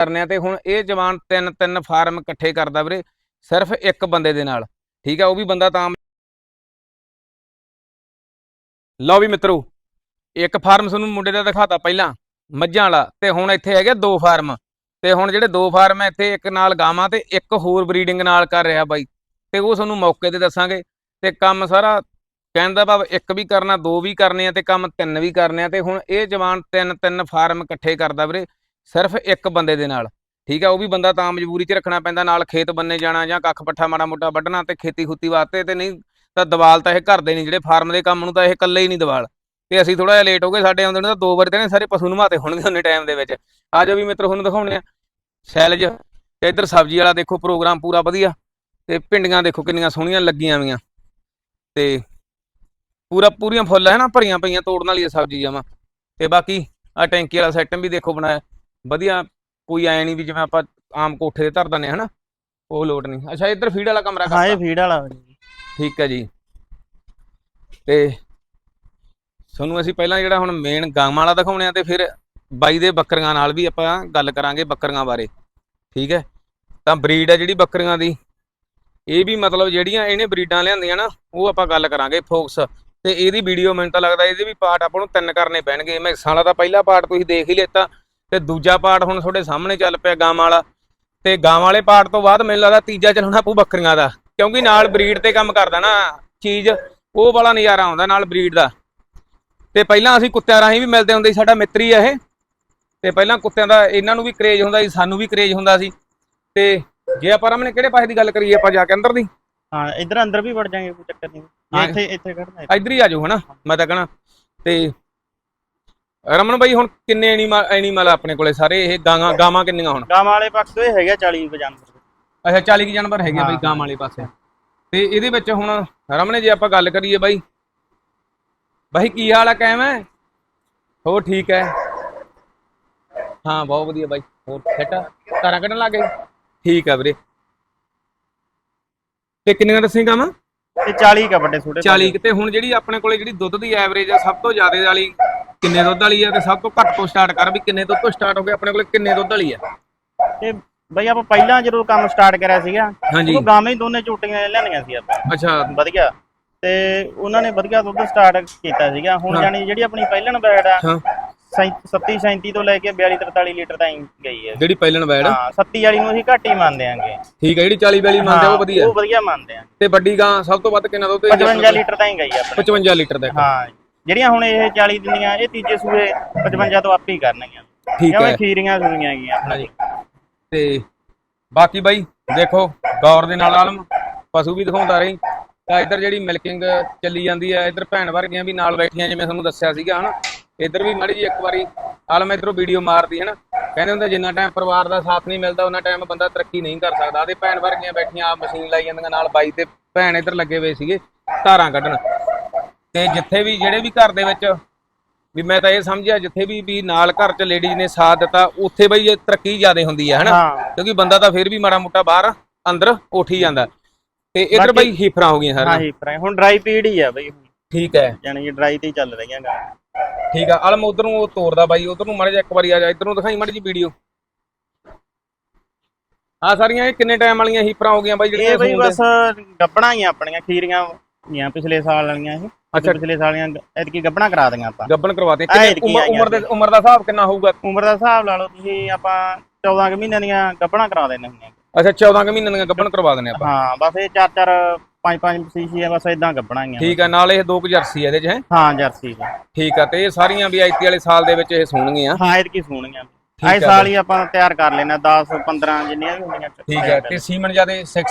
ਕਰਨੇ ਆ ਤੇ ਹੁਣ ਇਹ ਜਵਾਨ ਤਿੰਨ ਤਿੰਨ ਫਾਰਮ ਇਕੱਠੇ ਕਰਦਾ ਵੀਰੇ, ਸਿਰਫ ਇੱਕ ਬੰਦੇ ਦੇ ਨਾਲ, ਠੀਕ ਆ, ਉਹ ਵੀ ਬੰਦਾ ਤਾਂ ਲਓ ਵੀ ਮਿੱਤਰੋ, ਇੱਕ ਫਾਰਮ ਤੁਹਾਨੂੰ ਮੁੰਡੇ ਦਾ ਦਿਖਾਤਾ ਪਹਿਲਾਂ, ਮੱਝਾਂ ਵਾਲਾ, ਤੇ ਹੁਣ ਇੱਥੇ ਹੈਗੇ ਦੋ ਫਾਰਮ, ਤੇ ਹੁਣ ਜਿਹੜੇ ਦੋ ਫਾਰਮ ਆ ਇੱਥੇ ਇੱਕ ਨਾਲ ਗਾਵਾਂ ਤੇ ਇੱਕ ਹੋਰ ਬਰੀਡਿੰਗ ਨਾਲ ਕਰ ਰਿਹਾ ਬਾਈ, ਤੇ ਉਹ ਤੁਹਾਨੂੰ ਮੌਕੇ ਤੇ ਦੱਸਾਂਗੇ, ਤੇ ਕੰਮ ਸਾਰਾ ਕਹਿਣ ਦਾ ਭਾਵ ਇੱਕ ਵੀ ਕਰਨਾ, ਦੋ ਵੀ ਕਰਨੇ ਆ ਤੇ ਕੰਮ ਤਿੰਨ ਵੀ ਕਰਨੇ ਆ, ਤੇ ਹੁਣ ਇਹ ਜਵਾਨ ਤਿੰਨ ਤਿੰਨ ਫਾਰਮ ਇਕੱਠੇ ਕਰਦਾ ਵੀਰੇ ਸਿਰਫ ਇੱਕ ਬੰਦੇ ਦੇ ਨਾਲ। ਠੀਕ ਹੈ ਉਹ ਵੀ ਬੰਦਾ ਤਾਂ ਮਜਬੂਰੀ 'ਚ ਰੱਖਣਾ ਪੈਂਦਾ, ਨਾਲ ਖੇਤ ਬੰਨੇ ਜਾਣਾ ਜਾਂ ਕੱਖ ਪੱਠਾ ਮਾੜਾ ਮੋਟਾ ਵੱਢਣਾ ਤੇ ਖੇਤੀ ਖੁੱਤੀ ਵਾਸਤੇ ਤੇ ਨਹੀਂ ਤਾਂ ਦਵਾਲ ਤਾਂ ਇਹ ਘਰ ਦੇ ਨਹੀਂ, ਜਿਹੜੇ ਫਾਰਮ ਦੇ ਕੰਮ ਨੂੰ ਤਾਂ ਇਹ ਇਕੱਲੇ ਹੀ ਨਹੀਂ ਦਵਾਲ। ਤੇ ਅਸੀਂ ਥੋੜਾ ਜਿਹਾ ਲੇਟ ਹੋ ਗਏ, ਸਾਡੇ ਆਉਂਦੇ ਨੂੰ ਤਾਂ ਦੋ ਵਾਰ ਤੇ ਨੇ ਸਾਰੇ ਪਸ਼ੂ ਨਵਾਤੇ ਹੋਣਗੇ ਉਹਨੇ ਟਾਈਮ ਦੇ ਵਿੱਚ। ਆ ਜਾਓ ਵੀ ਮਿੱਤਰ, ਤੁਹਾਨੂੰ ਦਿਖਾਉਣੇ ਆ ਸੈਲਜ ਤੇ ਇੱਧਰ ਸਬਜ਼ੀ ਵਾਲਾ ਦੇਖੋ ਪ੍ਰੋਗਰਾਮ ਪੂਰਾ ਵਧੀਆ। ਤੇ ਭਿੰਡੀਆਂ ਦੇਖੋ ਕਿੰਨੀਆਂ ਸੋਹਣੀਆਂ ਲੱਗੀਆਂ ਵੀਆਂ ਤੇ ਪੂਰਾ, ਪੂਰੀਆਂ ਫੁੱਲ ਹੈ ਨਾ ਭਰੀਆਂ ਪਈਆਂ, ਤੋੜਨ ਵਾਲੀ ਸਬਜ਼ੀ ਜਾਵਾਂ ਤੇ ਬਾਕੀ ਆ ਟੈਂਕੀ ਵਾਲਾ ਸੈਟਮ ਵੀ ਦੇਖੋ ਬਣਾਇਆ। ਵਧੀਆ ਕੋਈ ਐ ਨਹੀਂ ਵੀ ਜਿਵੇਂ ਆਪਾਂ ਆਮ ਕੋਠੇ ਤੇ ਧਰ ਹਾਂ ਹਨਾ? ਉਹ ਲੋਟ ਨਹੀਂ ਅੱਛਾ ਇੱਧਰ ਫੀਡ ਵਾਲਾ ਕਮਰਾ ਹਾਂ ਇਹ ਫੀਡ ਵਾਲਾ ਠੀਕ ਹੈ ਜੀ। ਤੇ ਤੁਹਾਨੂੰ ਅਸੀਂ ਪਹਿਲਾਂ ਜਿਹੜਾ ਹੁਣ ਮੇਨ ਗਾਵਾਂ ਵਾਲਾ ਦਿਖਾਉਣੇ ਆ ਤੇ ਫਿਰ ਬਾਈ ਦੇ ਬੱਕਰੀਆਂ ਨਾਲ ਵੀ ਆਪਾਂ ਗੱਲ ਕਰਾਂਗੇ ਬੱਕਰੀਆਂ ਬਾਰੇ। ਠੀਕ ਹੈ? ਤਾਂ ਬਰੀਡ ਹੈ ਜਿਹੜੀ ਬੱਕਰੀਆਂ ਦੀ। ਇਹ ਵੀ ਮਤਲਬ ਜਿਹੜੀਆਂ ਇਹਨੇ ਬਰੀਡਾਂ ਲਿਆਂਦੀਆਂ ਨਾ ਉਹ ਆਪਾਂ ਗੱਲ ਕਰਾਂਗੇ ਫੋਕਸ ਤੇ ਇਹਦੀ ਵੀਡੀਓ ਮੈਨੂੰ ਤਾਂ ਲੱਗਦਾ ਇਹਦੇ ਵੀ ਪਾਰਟ ਆਪਾਂ ਨੂੰ ਤਿੰਨ ਕਰਨੇ ਪੈਣਗੇ। ਮੈਂ ਵਾਲਾ ਦਾ ਪਹਿਲਾ ਪਾਰਟ ਤੁਸੀਂ ਦੇਖ ਹੀ ਲਿੱਤਾ ਤੇ ਦੂਜਾ ਪਾਰਟ ਹੁਣ ਤੁਹਾਡੇ ਸਾਹਮਣੇ ਚੱਲ ਪਿਆ ਗਾਵਾਂ ਵਾਲਾ। ਤੇ ਗਾਵਾਂ ਵਾਲੇ ਪਾਰਟ ਤੋਂ ਬਾਅਦ ਮੈਨੂੰ ਲੱਗਦਾ ਤੀਜਾ ਚੱਲਣਾ ਪਊ ਬੱਕਰੀਆਂ ਦਾ ਕਿਉਂਕਿ ਨਾਲ ਬਰੀਡ ਤੇ ਕੰਮ ਕਰਦਾ ਨਾ ਚੀਜ਼ ਉਹ ਵਾਲਾ ਨਜ਼ਾਰਾ ਆਉਂਦਾ ਨਾਲ ਬਰੀਡ ਦਾ। ਤੇ ਪਹਿਲਾਂ ਅਸੀਂ ਕੁੱਤਿਆਂ ਰਾਹੀਂ ਵੀ ਮਿਲਦੇ ਹੁੰਦੇ ਸੀ ਸਾਡਾ ਮਿੱਤਰੀ ਆ ਇਹ। ਤੇ ਪਹਿਲਾਂ ਕੁੱਤਿਆਂ ਦਾ ਇਹਨਾਂ ਨੂੰ ਵੀ ਕਰੇਜ ਹੁੰਦਾ ਸੀ ਸਾਨੂੰ ਵੀ ਕਰੇਜ ਹੁੰਦਾ ਸੀ। ਤੇ ਜੇ ਆਪਾਂ ਰਮਨ ਕਿਹੜੇ ਪਾਸੇ ਦੀ ਗੱਲ ਕਰੀਏ ਆਪਾਂ ਜਾ ਕੇ ਅੰਦਰ ਦੀ? ਹਾਂ ਇਧਰ ਅੰਦਰ ਵੀ ਵੜ ਜਾਾਂਗੇ ਕੋਈ ਚੱਕਰ ਨਹੀਂ। ਇੱਥੇ ਇੱਥੇ ਖੜਨਾ ਇੱਧਰ ਹੀ ਆ ਜਾਓ ਹਨਾ ਮੈਂ ਤਾਂ ਕਹਣਾ। ਤੇ ਰਮਨ ਬਾਈ ਹੁਣ ਕਿੰਨੇ ਐਨੀਮਲ ਐਨੀਮਲ ਆਪਣੇ ਕੋਲੇ ਸਾਰੇ? ਇਹ ਗਾਵਾਂ ਗਾਵਾਂ ਕਿੰਨੀਆਂ ਹੁਣ? ਗਾਵਾਂ ਵਾਲੇ ਪੱਖ ਤੋਂ ਇਹ ਹੈਗਾ 40 ਜਾਨਵਰ। ਅੱਛਾ 40 ਕੁ ਜਾਨਵਰ ਹੈਗੇ ਆ ਬਾਈ। ਗਾਵਾਂ ਵਾਲੇ ਪਾਸੇ। ਤੇ ਇਹਦੇ ਵਿੱਚ ਹੁਣ ਰਮਨ ਜੇ ਆਪਾਂ ਗੱਲ ਕਰੀਏ ਬਾਈ ਬਾਈ ਕੀ ਹਾਲ ਆ ਕਾਇਮ ਹੈ? ਹੋਰ ਠੀਕ ਹੈ? ਹਾਂ ਬਹੁਤ ਵਧੀਆ ਬਾਈ ਹੋਰ ਸੈਟ ਤਾਰਾਂ ਕੱਢਣ ਲੱਗ ਗਏ? ਠੀਕ ਆ ਵੀਰੇ। ਤੇ ਕਿੰਨੀਆਂ ਦੱਸੇਗਾ ਮੈਂ ਇਹ 40 ਕਾ ਵੱਡੇ ਛੋਟੇ 40 ਕੁ ਤੇ ਹੁਣ ਜਿਹੜੀ ਆਪਣੇ ਕੋਲੇ ਜਿਹੜੀ ਦੁੱਧ ਦੀ ਐਵਰੇਜ ਆ ਸਭ ਤੋਂ ਜ਼ਿਆਦਾ ਵਾਲੀ ਕਿੰਨੇ ਦੁੱਧ ਵਾਲੀ ਆ ਤੇ ਸਭ ਤੋਂ ਘੱਟ ਤੋਂ ਸਟਾਰਟ ਕਰ ਵੀ ਕਿੰਨੇ ਦੁੱਧ ਤੋਂ ਸਟਾਰਟ ਹੋ ਗਿਆ ਆਪਣੇ ਕੋਲੇ ਕਿੰਨੇ ਦੁੱਧ ਵਾਲੀ ਆ? ਤੇ ਬਈ ਆਪਾਂ ਪਹਿਲਾਂ ਜਦੋਂ ਕੰਮ ਸਟਾਰਟ ਕਰਿਆ ਸੀਗਾ ਹਾਂਜੀ। ਉਹ ਗਾਵਾਂ ਹੀ ਦੋਨੇ ਝੋਟੀਆਂ ਲੈਣੀਆਂ ਸੀ ਆਪਾਂ। ਅੱਛਾ। ਵਧੀਆ। ਤੇ ਉਹਨਾਂ ਨੇ ਵਧੀਆ ਦੁੱਧ ਸਟਾਰਟ ਕੀਤਾ ਸੀਗਾ। ਹੁਣ। ਜਾਨੀ ਜਿਹੜੀ ਆਪਣੀ ਪਹਿਲਣ ਬੈਡ ਆ ਹਾਂ। 37 37 ਤੋਂ ਲੈ ਕੇ 42 43 ਲੀਟਰ ਤਾਈਂ ਗਈ ਹੈ। ਜਿਹੜੀ ਪਹਿਲਣ ਬੈੜ ਹਾਂ 37 ਵਾਲੀ ਨੂੰ ਅਸੀਂ ਘੱਟ ਹੀ ਮੰਨਦੇ ਆਂਗੇ। ਠੀਕ ਹੈ ਜਿਹੜੀ 40 ਵਾਲੀ ਮੰਨਦੇ ਆ ਉਹ ਵਧੀਆ। ਉਹ ਵਧੀਆ ਮੰਨਦੇ ਆ। ਤੇ ਵੱਡੀ ਗਾਂ ਸਭ ਤੋਂ ਵੱਧ ਕਿੰਨਾ ਦੁੱਧ ਦੇ 55 ਲੀਟਰ ਤਾਈਂ ਗਈ ਆ ਆਪਣੀ 55 ਲੀਟਰ ਦਾ ਹਾਂ। ਜਿਹੜੀਆਂ ਹੁਣ ਇਹ 40 ਦਿੰਦੀਆਂ ਇਹ ਤੀਜੇ ਸੂਏ 55 ਤੋਂ ਆਪੇ ਹੀ ਕਰਨਗੀਆਂ। ਠੀਕ ਹੈ। ਖੀਰੀਆਂ ਸੂਈਆਂ ਗਈਆਂ ਆਪਣਾ ਜੀ। ਤੇ ਬਾਕੀ ਬਾਈ ਦੇਖੋ ਗੌਰ ਦੇ ਨਾਲ ਆਲਮ ਪਸ਼ੂ ਵੀ ਦਿਖਾਉਂਦਾ ਰਹੀ। ਤਾਂ ਇੱਧਰ ਜਿਹੜੀ ਮਿਲਕਿੰਗ ਚੱਲੀ ਜਾਂਦੀ ਹੈ ਇੱਧਰ ਭੈਣ ਵਰਗੀਆਂ ਵੀ ਨਾਲ ਬੈਠੀਆਂ ਜਿਵੇਂ ਤੁਹਾਨੂੰ ਦੱਸਿਆ ਸੀਗਾ ਹਨਾ। ਇੱਧਰ ਵੀ ਮਾੜੀ ਜੀ ਇੱਕ ਵਾਰੀ ਆਲਮ ਇੱਧਰੋਂ ਵੀਡੀਓ ਮਾਰਦੀ ਹਨਾ। ਕਹਿੰਦੇ ਹੁੰਦੇ ਜਿੰਨਾ ਟਾਈਮ ਪਰਿਵਾਰ ਦਾ ਸਾਥ ਨਹੀਂ ਮਿਲਦਾ ਉਹਨਾਂ ਟਾਈਮ ਬੰਦਾ ਤਰੱਕੀ ਨਹੀਂ ਕਰ ਸਕਦਾ। ਤੇ ਭੈਣ ਵਰਗੀਆਂ ਬੈਠੀਆਂ ਆ ਮਸ਼ੀਨ ਲਾਈ ਜਾਂਦੀਆਂ ਨਾਲ ਬਾਈ ਤੇ ਭੈਣ ਇੱਧਰ ਲੱਗੇ ਹੋਏ ਸੀਗੇ ਧਾਰਾਂ ਕੱਢਣ। ਤੇ ਜਿੱਥੇ ਵੀ ਜਿਹੜੇ ਵੀ ਘਰ ਦੇ ਵਿੱਚ ਵੀ ਮੈਂ ਤਾਂ ਇਹ ਸਮਝਿਆ ਜਿੱਥੇ ਵੀ ਵੀ ਨਾਲ ਘਰ 'ਚ ਲੇਡੀਜ਼ ਨੇ ਸਾਥ ਦਿੱਤਾ ਉੱਥੇ ਬਈ ਇਹ ਤਰੱਕੀ ਜ਼ਿਆਦਾ ਹੁੰਦੀ ਹੈ ਹਨਾ? ਹਾਂ। ਕਿਉਂਕਿ ਬੰਦਾ ਤਾਂ ਫਿਰ ਵੀ ਮਾੜਾ ਮੋਟਾ ਬਾਹਰ ਅੰਦਰ ਉੱਠ ਹੀ ਜਾਂਦਾ। ਤੇ ਇਧਰ ਬਾਕੀ- ਬਈ ਹੀਫਰਾਂ ਹੋ ਗਈਆਂ ਹਾਂ ਸਾਰੀਆਂ। ਹੀ ਫਰਾਈ ਹੁਣ ਡਰਾਈ ਪੀੜ ਹੀ ਆ ਬਈ ਠੀਕ ਹੈ। ਯਾਨੀ ਕਿ ਡਰਾਈ ਤੇ ਹੀ ਚੱਲ ਰਹੀਆਂ ਗਾ। ਠੀਕ ਆ ਅਲਮ ਉਧਰ ਨੂੰ ਉਹ ਤੋਰਦਾ ਬਾਈ ਉਧਰ ਨੂੰ ਮਾੜਾ ਜਿਹਾ ਇੱਕ ਵਾਰੀ ਆ ਜਾ ਇਧਰ ਨੂੰ ਦਿਖਾਈ ਮਾੜੀ ਜੀ ਵੀਡੀਓ ਆ ਸਾਰੀਆਂ ਇਹ ਕਿੰਨੇ ਟਾਈਮ ਵਾਲੀਆਂ ਹੀਫਰਾਂ ਹੋ ਗਈਆਂ ਬਾਈ ਜਿਹੜੀਆਂ ਇਹ ਬਈ ਸੂਣ ਦੇ- ਬਸ ਗੱਬਣਾ ਹੀ ਆ ਆਪਣੀਆਂ ਖੀਰੀਆਂ। ਗੀਆਂ ਪਿਛਲੇ ਸਾਲ ਵਾਲੀਆਂ ਇਹ। ਅੱਛਾ। ਪਿਛਲੇ ਸਾਲੀਆਂ ਐਤਕੀ ਗੱਬਣਾ ਕਰਾ ਦਿਆਂ ਆਪਾਂ। ਗੱਬਣ ਕਰਵਾਤੇ ਆਹ ਕਿੰਨੇ ਉਮਰ ਦੇ ਉਮਰ ਦਾ ਹਿਸਾਬ ਕਿੰਨਾ ਹੋਊਗਾ? ਉਮਰ ਦਾ ਹਿਸਾਬ ਲਾ ਲਓ ਤੁਸੀਂ ਆਪਾਂ 14 ਕੁ ਮਹੀਨਿਆਂ ਦੀਆਂ ਗੱਬਣਾ ਕਰਾ ਦਿੰਦੇ ਹੁੰਦੇ ਅੱਛਾ 14 ਕੁ ਮਹੀਨਿਆਂ ਦੀਆਂ ਗੱਬਣ ਕਰਵਾ ਦਿੰਦੇ ਆਪਾਂ। ਹਾਂ ਬਸ ਇਹ ਚਾਰ ਚਾਰ ਪੰਜ ਪੰਜ ਸੀਸੀ ਆ ਬਸ ਇਦਾਂ ਗੱਬਣਾ ਹੀ ਆ ਠੀਕ ਆ ਨਾਲ ਇਹ ਦੋ ਕੁ ਜਰਸੀ ਆ ਇਹਦੇ ਚ ਹੈ? ਹਾਂ ਜਰਸੀ। ਠੀਕ ਆ ਤੇ ਇਹ ਸਾਰੀਆਂ ਵੀ ਆਈਪੀ ਵਾਲੇ ਸਾਲ ਦੇ ਵਿੱਚ ਇਹ ਸੂਣਗੀਆਂ ਹਾਂ ਐਤਕੀ ਸੋਹਣੀਆਂ ਆ ਸਾਲ ਹੀ ਆਪਾਂ ਤਿਆਰ ਕਰ ਲੈਣਾ 10 15 ਜਿੰਨੀਆਂ ਵੀ ਹੁੰਦੀਆਂ ਠੀਕ ਹੈ ਤੇ ਸੀਮਨ ਜਿਆਦੇ 6